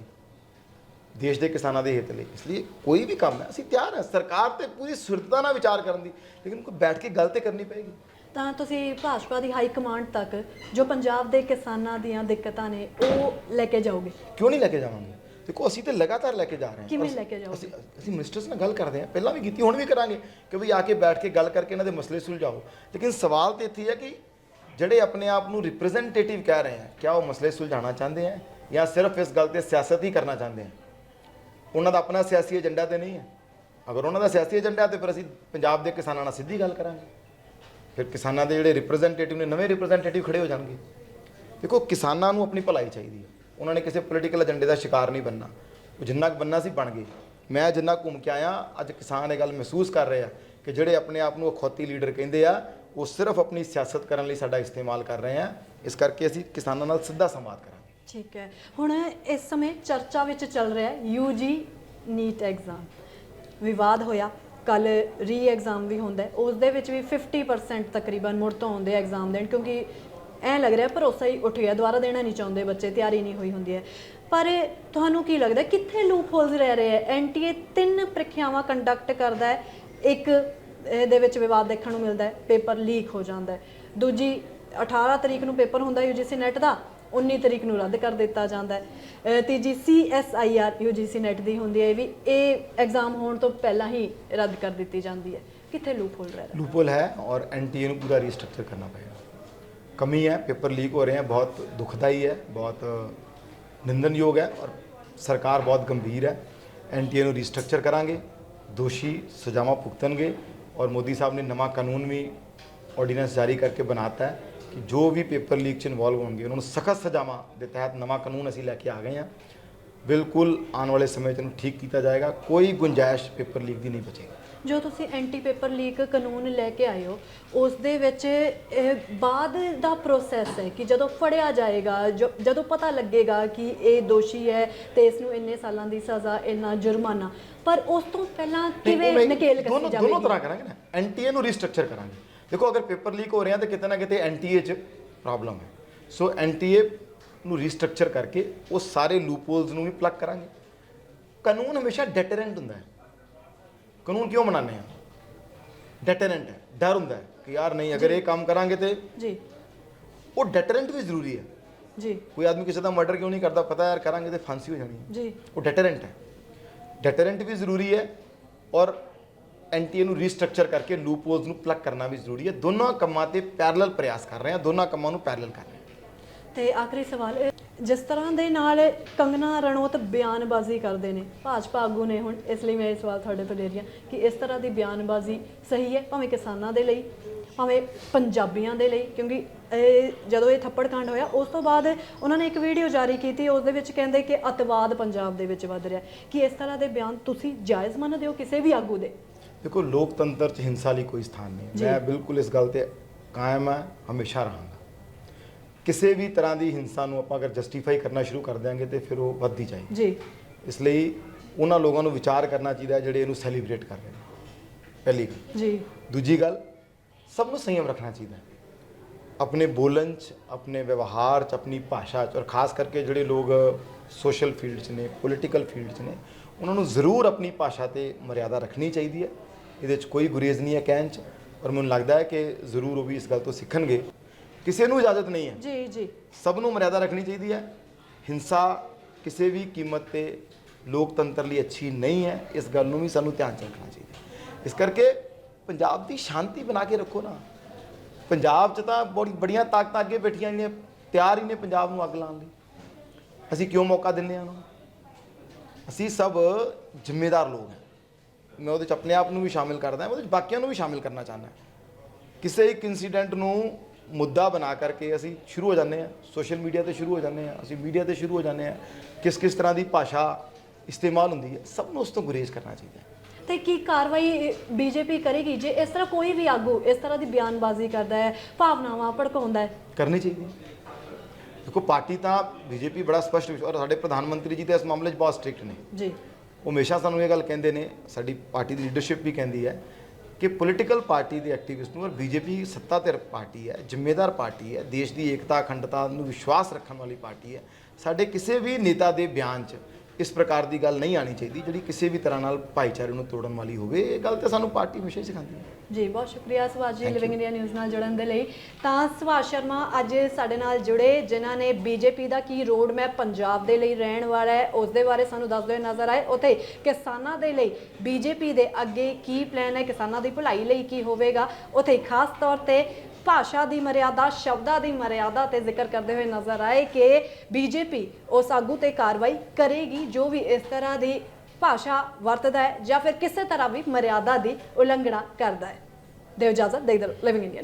ਦੇਸ਼ ਦੇ ਕਿਸਾਨਾਂ ਦੇ ਹਿੱਤ ਲਈ। ਇਸ ਲਈ ਕੋਈ ਵੀ ਕੰਮ ਹੈ ਅਸੀਂ ਤਿਆਰ ਹਾਂ। ਸਰਕਾਰ ਤੇ ਪੂਰੀ ਸੁਰਤਾ ਨਾਲ ਵਿਚਾਰ ਕਰਨ ਦੀ। ਲੇਕਿਨ ਕੋਈ ਬੈਠ ਕੇ ਗੱਲ ਤੇ ਕਰਨੀ ਪਏਗੀ। ਤਾਂ ਤੁਸੀਂ ਭਾਜਪਾ ਦੀ ਹਾਈ ਕਮਾਂਡ ਤੱਕ ਜੋ ਪੰਜਾਬ ਦੇ ਕਿਸਾਨਾਂ ਦੀਆਂ ਦਿੱਕਤਾਂ ਨੇ ਉਹ ਲੈ ਕੇ ਜਾਓਗੇ? ਕਿਉਂ ਨਹੀਂ ਲੈ ਕੇ ਜਾਵਾਂਗੇ? ਦੇਖੋ ਅਸੀਂ ਤੇ ਲਗਾਤਾਰ ਲੈ ਕੇ ਜਾ ਰਹੇ ਹਾਂ। ਕਿਵੇਂ ਲੈ ਕੇ ਜਾਓਗੇ? ਅਸੀਂ ਅਸੀਂ ਮਿਨਿਸਟਰਸ ਨਾਲ ਗੱਲ ਕਰਦੇ ਹਾਂ। ਪਹਿਲਾਂ ਵੀ ਕੀਤੀ ਹੁਣ ਵੀ ਕਰਾਂਗੇ ਕਿ ਵੀ ਆ ਕੇ ਬੈਠ ਕੇ ਗੱਲ ਕਰਕੇ ਇਹਨਾਂ ਦੇ ਮਸਲੇ ਸੁਲਝਾਓ ਲੇਕਿਨ ਸਵਾਲ ਤੇ ਇੱਥੇ ਹੈ ਕਿ ਜਿਹੜੇ ਆਪਣੇ ਆਪ ਨੂੰ ਰਿਪਰੈਜ਼ੈਂਟੇਟਿਵ ਕਹਿ ਰਹੇ ਹਨ ਕਿਆ ਉਹ ਮਸਲੇ ਸੁਲਝਾਉਣਾ ਚਾਹੁੰਦੇ ਹੈ ਜਾਂ ਸਿਰਫ ਇਸ ਗੱਲ ਤੇ ਸਿਆਸਤ ਹੀ ਕਰਨਾ ਚਾਹੁੰਦੇ ਹਨ ਉਹਨਾਂ ਦਾ ਆਪਣਾ ਸਿਆਸੀ ਏਜੰਡਾ ਤੇ ਨਹੀਂ ਹੈ। ਅਗਰ ਉਹਨਾਂ ਦਾ ਸਿਆਸੀ ਏਜੰਡਾ ਹੈ ਤੇ ਫਿਰ ਅਸੀਂ ਪੰਜਾਬ ਦੇ ਕਿਸਾਨਾਂ ਨਾਲ ਸਿੱਧੀ ਗੱਲ ਕਰਾਂਗੇ। ਫਿਰ ਕਿਸਾਨਾਂ ਦੇ ਜਿਹੜੇ ਰਿਪਰੈਜ਼ੈਂਟੇਟਿਵ ਨੇ ਨਵੇਂ ਰਿਪਰੈਜ਼ੈਂਟੇਟਿਵ ਖੜੇ ਹੋ ਜਾਣਗੇ। ਦੇਖੋ ਕਿਸਾਨਾਂ ਨੂੰ ਆਪਣੀ ਭਲਾਈ ਚਾਹੀਦੀ ਹੈ। ਉਹਨਾਂ ਨੇ ਕਿਸੇ ਪੋਲੀਟੀਕਲ ਏਜੰਡੇ ਦਾ ਸ਼ਿਕਾਰ ਨਹੀਂ ਬੰਨਾ ਉਹ ਜਿੰਨਾ ਕੁ ਬੰਨਾ ਸੀ ਬਣ ਗਏ। ਮੈਂ ਜਿੰਨਾ ਘੁੰਮ ਕੇ ਆਇਆ, ਅੱਜ ਕਿਸਾਨ ਇਹ ਗੱਲ ਮਹਿਸੂਸ ਕਰ ਰਹੇ ਆ ਕਿ ਜਿਹੜੇ ਆਪਣੇ ਆਪ ਨੂੰ ਅਖੌਤੀ ਲੀਡਰ ਕਹਿੰਦੇ ਆ, ਉਹ ਸਿਰਫ ਆਪਣੀ ਸਿਆਸਤ ਕਰਨ ਲਈ ਸਾਡਾ ਇਸਤੇਮਾਲ ਕਰ ਰਹੇ ਆ। ਇਸ ਕਰਕੇ ਅਸੀਂ ਕਿਸਾਨਾਂ ਨਾਲ ਸਿੱਧਾ ਸੰਵਾਦ ਕਰਾਂਗੇ। ਠੀਕ ਹੈ। ਹੁਣ ਇਸ ਸਮੇਂ ਚਰਚਾ ਵਿੱਚ ਚੱਲ ਰਿਹਾ ਹੈ ਯੂਜੀ ਨੀਟ ਐਗਜ਼ਾਮ। ਵਿਵਾਦ ਹੋਇਆ। ਕੱਲ ਰੀ ਐਗਜ਼ਾਮ ਵੀ ਹੁੰਦਾ ਹੈ। ਉਸ ਦੇ ਵਿੱਚ ਵੀ 50% ਤਕਰੀਬਨ ਮੁੜ ਤੋਂ ਆਉਂਦੇ ਐਗਜ਼ਾਮ ਦੇਣ ਕਿਉਂਕਿ ਐ ਲੱਗ ਰਿਹਾ ਭਰੋਸਾ ਹੀ ਉੱਠ ਗਿਆ, ਦੁਬਾਰਾ ਦੇਣਾ ਨਹੀਂ ਚਾਹੁੰਦੇ ਬੱਚੇ, ਤਿਆਰੀ ਨਹੀਂ ਹੋਈ ਹੁੰਦੀ ਹੈ। ਪਰ ਤੁਹਾਨੂੰ ਕੀ ਲੱਗਦਾ, ਕਿੱਥੇ ਲੂਪ ਹੋਲਸ ਰਹਿ ਰਹੇ ਹੈ? ਐਨਟੀਏ ਤਿੰਨ ਪ੍ਰੀਖਿਆਵਾਂ ਕੰਡਕਟ ਕਰਦਾ ਹੈ, ਇੱਕ ਇਹਦੇ ਵਿੱਚ ਵਿਵਾਦ ਦੇਖਣ ਨੂੰ ਮਿਲਦਾ ਹੈ, ਪੇਪਰ ਲੀਕ ਹੋ ਜਾਂਦਾ ਹੈ। ਦੂਜੀ 18 ਤਰੀਕ ਨੂੰ ਪੇਪਰ ਹੁੰਦਾ ਯੂਜੀਸੀ ਨੈਟ ਦਾ 19 ਤਰੀਕ ਨੂੰ ਰੱਦ ਕਰ ਦਿੱਤਾ ਜਾਂਦਾ ਹੈ। ਅਹ ਤੀਜੀ ਸੀਐਸਆਈਆਰ ਯੂਜੀਸੀ ਨੈਟ ਦੀ ਹੁੰਦੀ ਹੈ ਇਹ ਵੀ, ਇਹ ਐਗਜ਼ਾਮ ਹੋਣ ਤੋਂ ਪਹਿਲਾਂ ਹੀ ਰੱਦ ਕਰ ਦਿੱਤੀ ਜਾਂਦੀ ਹੈ। ਕਿੱਥੇ ਲੂਪ ਹੋਲ ਰਹਿ ਰਿਹਾ? ਲੂਪੋਲ ਹੈ ਔਰ ਐਨਟੀਏ ਨੂੰ ਪੂਰਾ ਰੀਸਟ੍ਰਕਚਰ ਕਰਨਾ ਪਏਗਾ। ਕਮੀ ਹੈ ਪੇਪਰ ਲੀਕ ਹੋ ਰਹੇ हैं बहुत दुखदाई है बहुत ਨਿੰਦਨਯੋਗ ਹੈ ਔਰ ਸਰਕਾਰ ਬਹੁਤ ਗੰਭੀਰ ਹੈ ਐਨਟੀਏ ਨੂੰ ਰੀਸਟ੍ਰਕਚਰ ਕਰਾਂਗੇ ਦੋਸ਼ੀ ਸਜ਼ਾਵਾਂ ਭੁਗਤਣਗੇ ਔਰ ਮੋਦੀ ਸਾਹਿਬ ਨੇ ਨਵਾਂ ਕਾਨੂੰਨ ਵੀ ਆਰਡੀਨੈਂਸ ਜਾਰੀ ਕਰਕੇ ਬਣਾਤਾ ਹੈ ਕਿ ਜੋ ਵੀ ਪੇਪਰ ਲੀਕ ਚ ਇਨਵੋਲਵ ਹੋਣਗੇ ਉਹਨਾਂ ਨੂੰ ਸਖਤ ਸਜ਼ਾਵਾਂ ਦੇ ਤਹਿਤ ਨਵਾਂ ਕਾਨੂੰਨ ਅਸੀਂ ਲੈ ਕੇ ਆ ਗਏ ਹਾਂ ਬਿਲਕੁਲ ਆਉਣ ਵਾਲੇ ਸਮੇਂ 'ਚ ਇਹਨੂੰ ਠੀਕ ਕੀਤਾ ਜਾਏਗਾ ਕੋਈ ਗੁੰਜਾਇਸ਼ ਪੇਪਰ ਲੀਕ ਦੀ ਨਹੀਂ ਬਚੇਗੀ ਜੋ ਤੁਸੀਂ ਐਂਟੀ ਪੇਪਰ ਲੀਕ ਕਾਨੂੰਨ ਲੈ ਕੇ ਆਏ ਹੋ ਉਸ ਦੇ ਵਿੱਚ ਇਹ ਬਾਅਦ ਦਾ ਪ੍ਰੋਸੈਸ ਹੈ ਕਿ ਜਦੋਂ ਫੜਿਆ ਜਾਏਗਾ ਜੋ- ਜਦੋਂ ਪਤਾ ਲੱਗੇਗਾ ਕਿ ਇਹ ਦੋਸ਼ੀ ਹੈ ਤੇ ਇਸ ਨੂੰ ਇੰਨੇ ਸਾਲਾਂ ਦੀ ਸਜ਼ਾ ਇੰਨਾ ਜੁਰਮਾਨਾ ਪਰ ਉਸ ਤੋਂ ਪਹਿਲਾਂ ਕਿਵੇਂ ਨਕੇਲ ਕੱਸੀ ਦੋਨੋਂ ਦੋਨੋਂ ਤਰ੍ਹਾਂ ਕਰਾਂਗੇ ਨਾ। ਐਨਟੀਏ ਨੂੰ ਰੀਸਟ੍ਰਕਚਰ ਕਰਾਂਗੇ। ਦੇਖੋ ਅਗਰ ਪੇਪਰ ਲੀਕ ਹੋ ਰਿਹਾ ਤਾਂ ਕਿਤੇ ਨਾ ਕਿਤੇ ਐਨਟੀਏ 'ਚ ਪ੍ਰੋਬਲਮ ਹੈ। ਸੋ ਐਨਟੀਏ ਨੂੰ ਰੀਸਟ੍ਰਕਚਰ ਕਰਕੇ ਉਹ ਸਾਰੇ ਲੂਪਹੋਲਸ ਨੂੰ ਵੀ ਪਲੱਗ ਕਰਾਂਗੇ। ਕਾਨੂੰਨ ਹਮੇਸ਼ਾ ਡੈਟਰੈਂਟ ਹੁੰਦਾ ਹੈ। ਕਾਨੂੰਨ ਕਿਉਂ ਬਣਾਉਂਦੇ ਆ? ਡੈਟਰੈਂਟ ਹੈ ਡਰ ਹੁੰਦਾ ਹੈ ਕਿ ਯਾਰ ਨਹੀਂ ਅਗਰ ਇਹ ਕੰਮ ਕਰਾਂਗੇ ਤੇ ਜੀ। ਉਹ ਡੈਟਰੈਂਟ ਵੀ ਜ਼ਰੂਰੀ ਹੈ। ਜੀ। ਕੋਈ ਆਦਮੀ ਕਿਸੇ ਦਾ ਮਰਡਰ ਕਿਉਂ ਨਹੀਂ ਕਰਦਾ ਪਤਾ ਯਾਰ ਕਰਾਂਗੇ ਤੇ ਫਾਂਸੀ ਹੋ ਜਾਣੀ ਹੈ। ਜੀ। ਉਹ ਡੈਟਰੈਂਟ ਹੈ। ਡੈਟਰੈਂਟ ਵੀ ਜ਼ਰੂਰੀ ਹੈ ਔਰ ਐਨਟੀਏ ਨੂੰ ਰੀਸਟ੍ਰਕਚਰ ਕਰਕੇ ਲੂਪਹੋਲਸ ਨੂੰ ਪਲੱਗ ਕਰਨਾ ਵੀ ਜ਼ਰੂਰੀ ਹੈ। ਦੋਨੋਂ ਕੰਮਾਂ ਤੇ ਪੈਰਲਲ ਪ੍ਰਯਾਸ ਕਰ ਰਹੇ ਹਾਂ ਦੋਨਾਂ ਕੰਮਾਂ ਨੂੰ ਪੈਰਲਲ ਕਰ ਰਹੇ ਹਾਂ। ਤੇ ਆਖਰੀ ਸਵਾਲ ਇਹ, ਜਿਸ ਤਰ੍ਹਾਂ ਦੇ ਨਾਲ ਕੰਗਨਾ ਰਣੌਤ ਬਿਆਨਬਾਜ਼ੀ ਕਰਦੇ ਨੇ ਭਾਜਪਾ ਆਗੂ ਨੇ ਹੁਣ ਇਸ ਲਈ ਮੈਂ ਇਹ ਸਵਾਲ ਤੁਹਾਡੇ ਤੋਂ ਲੈ ਰਹੀ ਹਾਂ ਕਿ ਇਸ ਤਰ੍ਹਾਂ ਦੀ ਬਿਆਨਬਾਜ਼ੀ ਸਹੀ ਹੈ ਭਾਵੇਂ ਕਿਸਾਨਾਂ ਦੇ ਲਈ ਭਾਵੇਂ ਪੰਜਾਬੀਆਂ ਦੇ ਲਈ? ਕਿਉਂਕਿ ਇਹ ਜਦੋਂ ਇਹ ਥੱਪੜ ਕਾਂਡ ਹੋਇਆ ਉਸ ਤੋਂ ਬਾਅਦ ਉਹਨਾਂ ਨੇ ਇੱਕ ਵੀਡੀਓ ਜਾਰੀ ਕੀਤੀ ਉਸ ਦੇ ਵਿੱਚ ਕਹਿੰਦੇ ਕਿ ਅਤਵਾਦ ਪੰਜਾਬ ਦੇ ਵਿੱਚ ਵੱਧ ਰਿਹਾ ਕਿ ਇਸ ਤਰ੍ਹਾਂ ਦੇ ਬਿਆਨ ਤੁਸੀਂ ਜਾਇਜ਼ ਮੰਨਦੇ ਹੋ ਕਿਸੇ ਵੀ ਆਗੂ ਦੇ? ਦੇਖੋ ਲੋਕਤੰਤਰ 'ਚ ਹਿੰਸਾ ਲਈ ਕੋਈ ਸਥਾਨ ਨਹੀਂ। ਮੈਂ ਬਿਲਕੁਲ ਇਸ ਗੱਲ ਤੇ ਕਾਇਮ ਹਾਂ ਹਮੇਸ਼ਾ ਰਹਾਂਗਾ। ਕਿਸੇ ਵੀ ਤਰ੍ਹਾਂ ਦੀ ਹਿੰਸਾ ਨੂੰ ਆਪਾਂ ਅਗਰ ਜਸਟੀਫਾਈ ਕਰਨਾ ਸ਼ੁਰੂ ਕਰ ਦਿਆਂਗੇ ਤੇ ਫਿਰ ਉਹ ਵੱਧਦੀ ਜਾਏਗੀ। ਜੀ। ਇਸ ਲਈ ਉਹਨਾਂ ਲੋਕਾਂ ਨੂੰ ਵਿਚਾਰ ਕਰਨਾ ਚਾਹੀਦਾ ਜਿਹੜੇ ਇਹਨੂੰ ਸੈਲੀਬ੍ਰੇਟ ਕਰ ਰਹੇ ਨੇ। ਪਹਿਲੀ ਗੱਲ। ਜੀ। ਦੂਜੀ ਗੱਲ ਸਭ ਨੂੰ ਸੰਯਮ ਰੱਖਣਾ ਚਾਹੀਦਾ ਹੈ। ਆਪਣੇ ਬੋਲਣ 'ਚ ਆਪਣੇ ਵਿਵਹਾਰ 'ਚ ਆਪਣੀ ਭਾਸ਼ਾ 'ਚ ਔਰ ਖਾਸ ਕਰਕੇ ਜਿਹੜੇ ਲੋਕ ਸੋਸ਼ਲ ਫੀਲਡ 'ਚ ਨੇ ਪੋਲੀਟੀਕਲ ਫੀਲਡ 'ਚ ਨੇ ਉਹਨਾਂ ਨੂੰ ਜ਼ਰੂਰ ਆਪਣੀ ਭਾਸ਼ਾ ਤੇ ਮਰਿਆਦਾ ਰੱਖਣੀ ਚਾਹੀਦੀ ਹੈ। ਇਹਦੇ 'ਚ ਕੋਈ ਗੁਰੇਜ਼ ਨਹੀਂ ਹੈ ਕਹਿਣ 'ਚ ਔਰ ਮੈਨੂੰ ਲੱਗਦਾ ਹੈ ਕਿ ਜ਼ਰੂਰ ਉਹ ਵੀ ਇਸ ਗੱਲ ਤੋਂ ਸਿੱਖਣਗੇ। ਕਿਸੇ ਨੂੰ ਇਜਾਜ਼ਤ ਨਹੀਂ ਹੈ। ਜੀ ਜੀ। ਸਭ ਨੂੰ ਮਰਿਆਦਾ ਰੱਖਣੀ ਚਾਹੀਦੀ ਹੈ। ਹਿੰਸਾ ਕਿਸੇ ਵੀ ਕੀਮਤ ਤੇ ਲੋਕਤੰਤਰ ਲਈ ਅੱਛੀ ਨਹੀਂ ਹੈ। ਇਸ ਗੱਲ ਨੂੰ ਵੀ ਸਾਨੂੰ ਧਿਆਨ 'ਚ ਰੱਖਣਾ ਚਾਹੀਦਾ। ਇਸ ਕਰਕੇ ਪੰਜਾਬ ਦੀ ਸ਼ਾਂਤੀ ਬਣਾ ਕੇ ਰੱਖੋ ਨਾ। ਪੰਜਾਬ 'ਚ ਤਾਂ ਬੜੀ ਬੜੀਆਂ ਤਾਕਤਾਂ ਅੱਗੇ ਬੈਠੀਆਂ ਨੇ ਤਿਆਰ ਹੀ ਨੇ ਪੰਜਾਬ ਨੂੰ ਅੱਗ ਲਾਉਣ ਲਈ। ਅਸੀਂ ਕਿਉਂ ਮੌਕਾ ਦਿੰਦੇ ਹਾਂ ਉਹਨਾਂ ਨੂੰ? ਅਸੀਂ ਸਭ ਜ਼ਿੰਮੇਦਾਰ ਲੋਕ ਹਾਂ। ਮੈਂ ਉਹਦੇ 'ਚ ਆਪਣੇ ਆਪ ਨੂੰ ਵੀ ਸ਼ਾਮਿਲ ਕਰਦਾ ਹਾਂ ਉਹਦੇ 'ਚ ਬਾਕੀਆਂ ਨੂੰ ਵੀ ਸ਼ਾਮਿਲ ਕਰਨਾ ਚਾਹੁੰਦਾ। ਕਿਸੇ ਇੱਕ ਇਨਸੀਡੈਂਟ ਨੂੰ ਮੁੱਦਾ ਬਣਾ ਕਰਕੇ ਅਸੀਂ ਸ਼ੁਰੂ ਹੋ ਜਾਂਦੇ ਹਾਂ। ਸੋਸ਼ਲ ਮੀਡੀਆ ਤੇ ਸ਼ੁਰੂ ਹੋ ਜਾਂਦੇ ਹਾਂ। ਅਸੀਂ ਮੀਡੀਆ ਤੇ ਸ਼ੁਰੂ ਹੋ ਜਾਂਦੇ ਹਾਂ। ਕਿਸ ਕਿਸ ਤਰ੍ਹਾਂ ਦੀ ਭਾਸ਼ਾ ਇਸਤੇਮਾਲ ਹੁੰਦੀ ਹੈ ਸਭ ਨੂੰ ਉਸ ਤੋਂ ਗੁਰੇਜ਼ ਕਰਨਾ ਚਾਹੀਦਾ ਹੈ। ਤੇ ਕੀ ਕਾਰਵਾਈ ਬੀਜੇਪੀ ਕਰੇਗੀ? ਜੇ ਇਸ ਤਰ੍ਹਾਂ ਕੋਈ ਵੀ ਆਗੂ ਇਸ ਤਰ੍ਹਾਂ ਦੀ ਬਿਆਨਬਾਜ਼ੀ ਕਰਦਾ ਹੈ ਭਾਵਨਾਵਾਂ ਭੜਕਾਉਂਦਾ ਹੈ। ਕਰਨੀ ਚਾਹੀਦੀ ਹੈ। ਦੇਖੋ ਪਾਰਟੀ ਤਾਂ ਬੀਜੇਪੀ ਬੜਾ ਸਪਸ਼ਟ ਔਰ ਸਾਡੇ ਪ੍ਰਧਾਨ ਮੰਤਰੀ ਜੀ ਤੇ ਇਸ ਮਾਮਲੇ 'ਚ ਬਹੁਤ ਸਟ੍ਰਿਕਟ ਨੇ। ਜੀ। ਉਹ ਹਮੇਸ਼ਾ ਸਾਨੂੰ ਇਹ ਗੱਲ ਕਹਿੰਦੇ ਨੇ ਸਾਡੀ ਪਾਰਟੀ ਦੀ ਲੀਡਰਸ਼ਿਪ ਵੀ ਕਹਿੰਦੀ ਹੈ ਕਿ ਪੋਲੀਟੀਕਲ ਪਾਰਟੀ ਦੇ ਐਕਟਿਵਿਸਟ ਨੂੰ ਔਰ ਬੀਜੇਪੀ ਸੱਤਾ ਧਿਰ ਪਾਰਟੀ ਹੈ, ਜ਼ਿੰਮੇਦਾਰ ਪਾਰਟੀ ਹੈ, ਦੇਸ਼ ਦੀ ਏਕਤਾ, ਅਖੰਡਤਾ ਨੂੰ ਵਿਸ਼ਵਾਸ ਰੱਖਣ ਵਾਲੀ ਪਾਰਟੀ ਹੈ। ਸਾਡੇ ਕਿਸੇ ਵੀ ਨੇਤਾ ਦੇ ਬਿਆਨ 'ਚ ਇਸ ਪ੍ਰਕਾਰ ਦੀ ਗੱਲ ਨਹੀਂ ਆਣੀ ਚਾਹੀਦੀ ਜਿਹੜੀ ਕਿਸੇ ਵੀ ਤਰ੍ਹਾਂ ਨਾਲ ਭਾਈਚਾਰੇ ਨੂੰ ਤੋੜਨ ਵਾਲੀ ਹੋਵੇ। ਇਹ ਗੱਲ ਤੇ ਸਾਨੂੰ ਪਾਰਟੀ ਹਮੇਸ਼ਾ ਹੀ ਸਿਖਾਉਂਦੀ ਹੈ। ਜੀ ਬਹੁਤ ਸ਼ੁਕਰੀਆ ਸੁਭਾਸ਼ ਜੀ ਲਿਵਿੰਗ ਇੰਡੀਆ ਨਿਊਜ਼ ਨਾਲ ਜੁੜਨ ਦੇ ਲਈ। ਤਾਂ ਸੁਭਾਸ਼ ਸ਼ਰਮਾ ਅੱਜ ਸਾਡੇ ਨਾਲ ਜੁੜੇ ਜਿਨ੍ਹਾਂ ਨੇ ਬੀਜੇਪੀ ਦਾ ਕੀ ਰੋਡ ਮੈਪ ਪੰਜਾਬ ਦੇ ਲਈ ਰਹਿਣ ਵਾਲਾ ਹੈ ਉਸ ਦੇ ਬਾਰੇ ਸਾਨੂੰ ਦੱਸਦੇ ਹੋਏ ਨਜ਼ਰ ਆਏ। ਉਥੇ ਕਿਸਾਨਾਂ ਦੇ ਲਈ ਬੀਜੇਪੀ ਦੇ ਅੱਗੇ ਕੀ ਪਲਾਨ ਹੈ ਕਿਸਾਨਾਂ ਦੀ ਭਲਾਈ ਲਈ ਕੀ ਹੋਵੇਗਾ। ਉਥੇ ਖਾਸ ਤੌਰ ਤੇ ਭਾਸ਼ਾ ਦੀ ਮਰਿਆਦਾ, ਸ਼ਬਦਾਂ ਦੀ ਮਰਿਆਦਾ ਤੇ ਜ਼ਿਕਰ ਕਰਦੇ ਹੋਏ ਨਜ਼ਰ ਆਏ ਕਿ ਬੀਜੇਪੀ ਉਸ ਆਗੂ ਤੇ ਕਾਰਵਾਈ ਕਰੇਗੀ, ਜੋ ਵੀ ਇਸ ਤਰ੍ਹਾਂ ਦੀ ਭਾਸ਼ਾ ਵਰਤਦਾ ਹੈ ਜਾਂ ਫਿਰ ਕਿਸੇ ਤਰ੍ਹਾਂ ਵੀ ਮਰਿਆਦਾ ਦੀ ਉਲੰਘਣਾ ਕਰਦਾ ਹੈ। ਦਿਓ ਇਜਾਜ਼ਤ, ਦੇਖਦੇ ਦੇ ਲਿਵਿੰਗ ਇੰਡੀਆ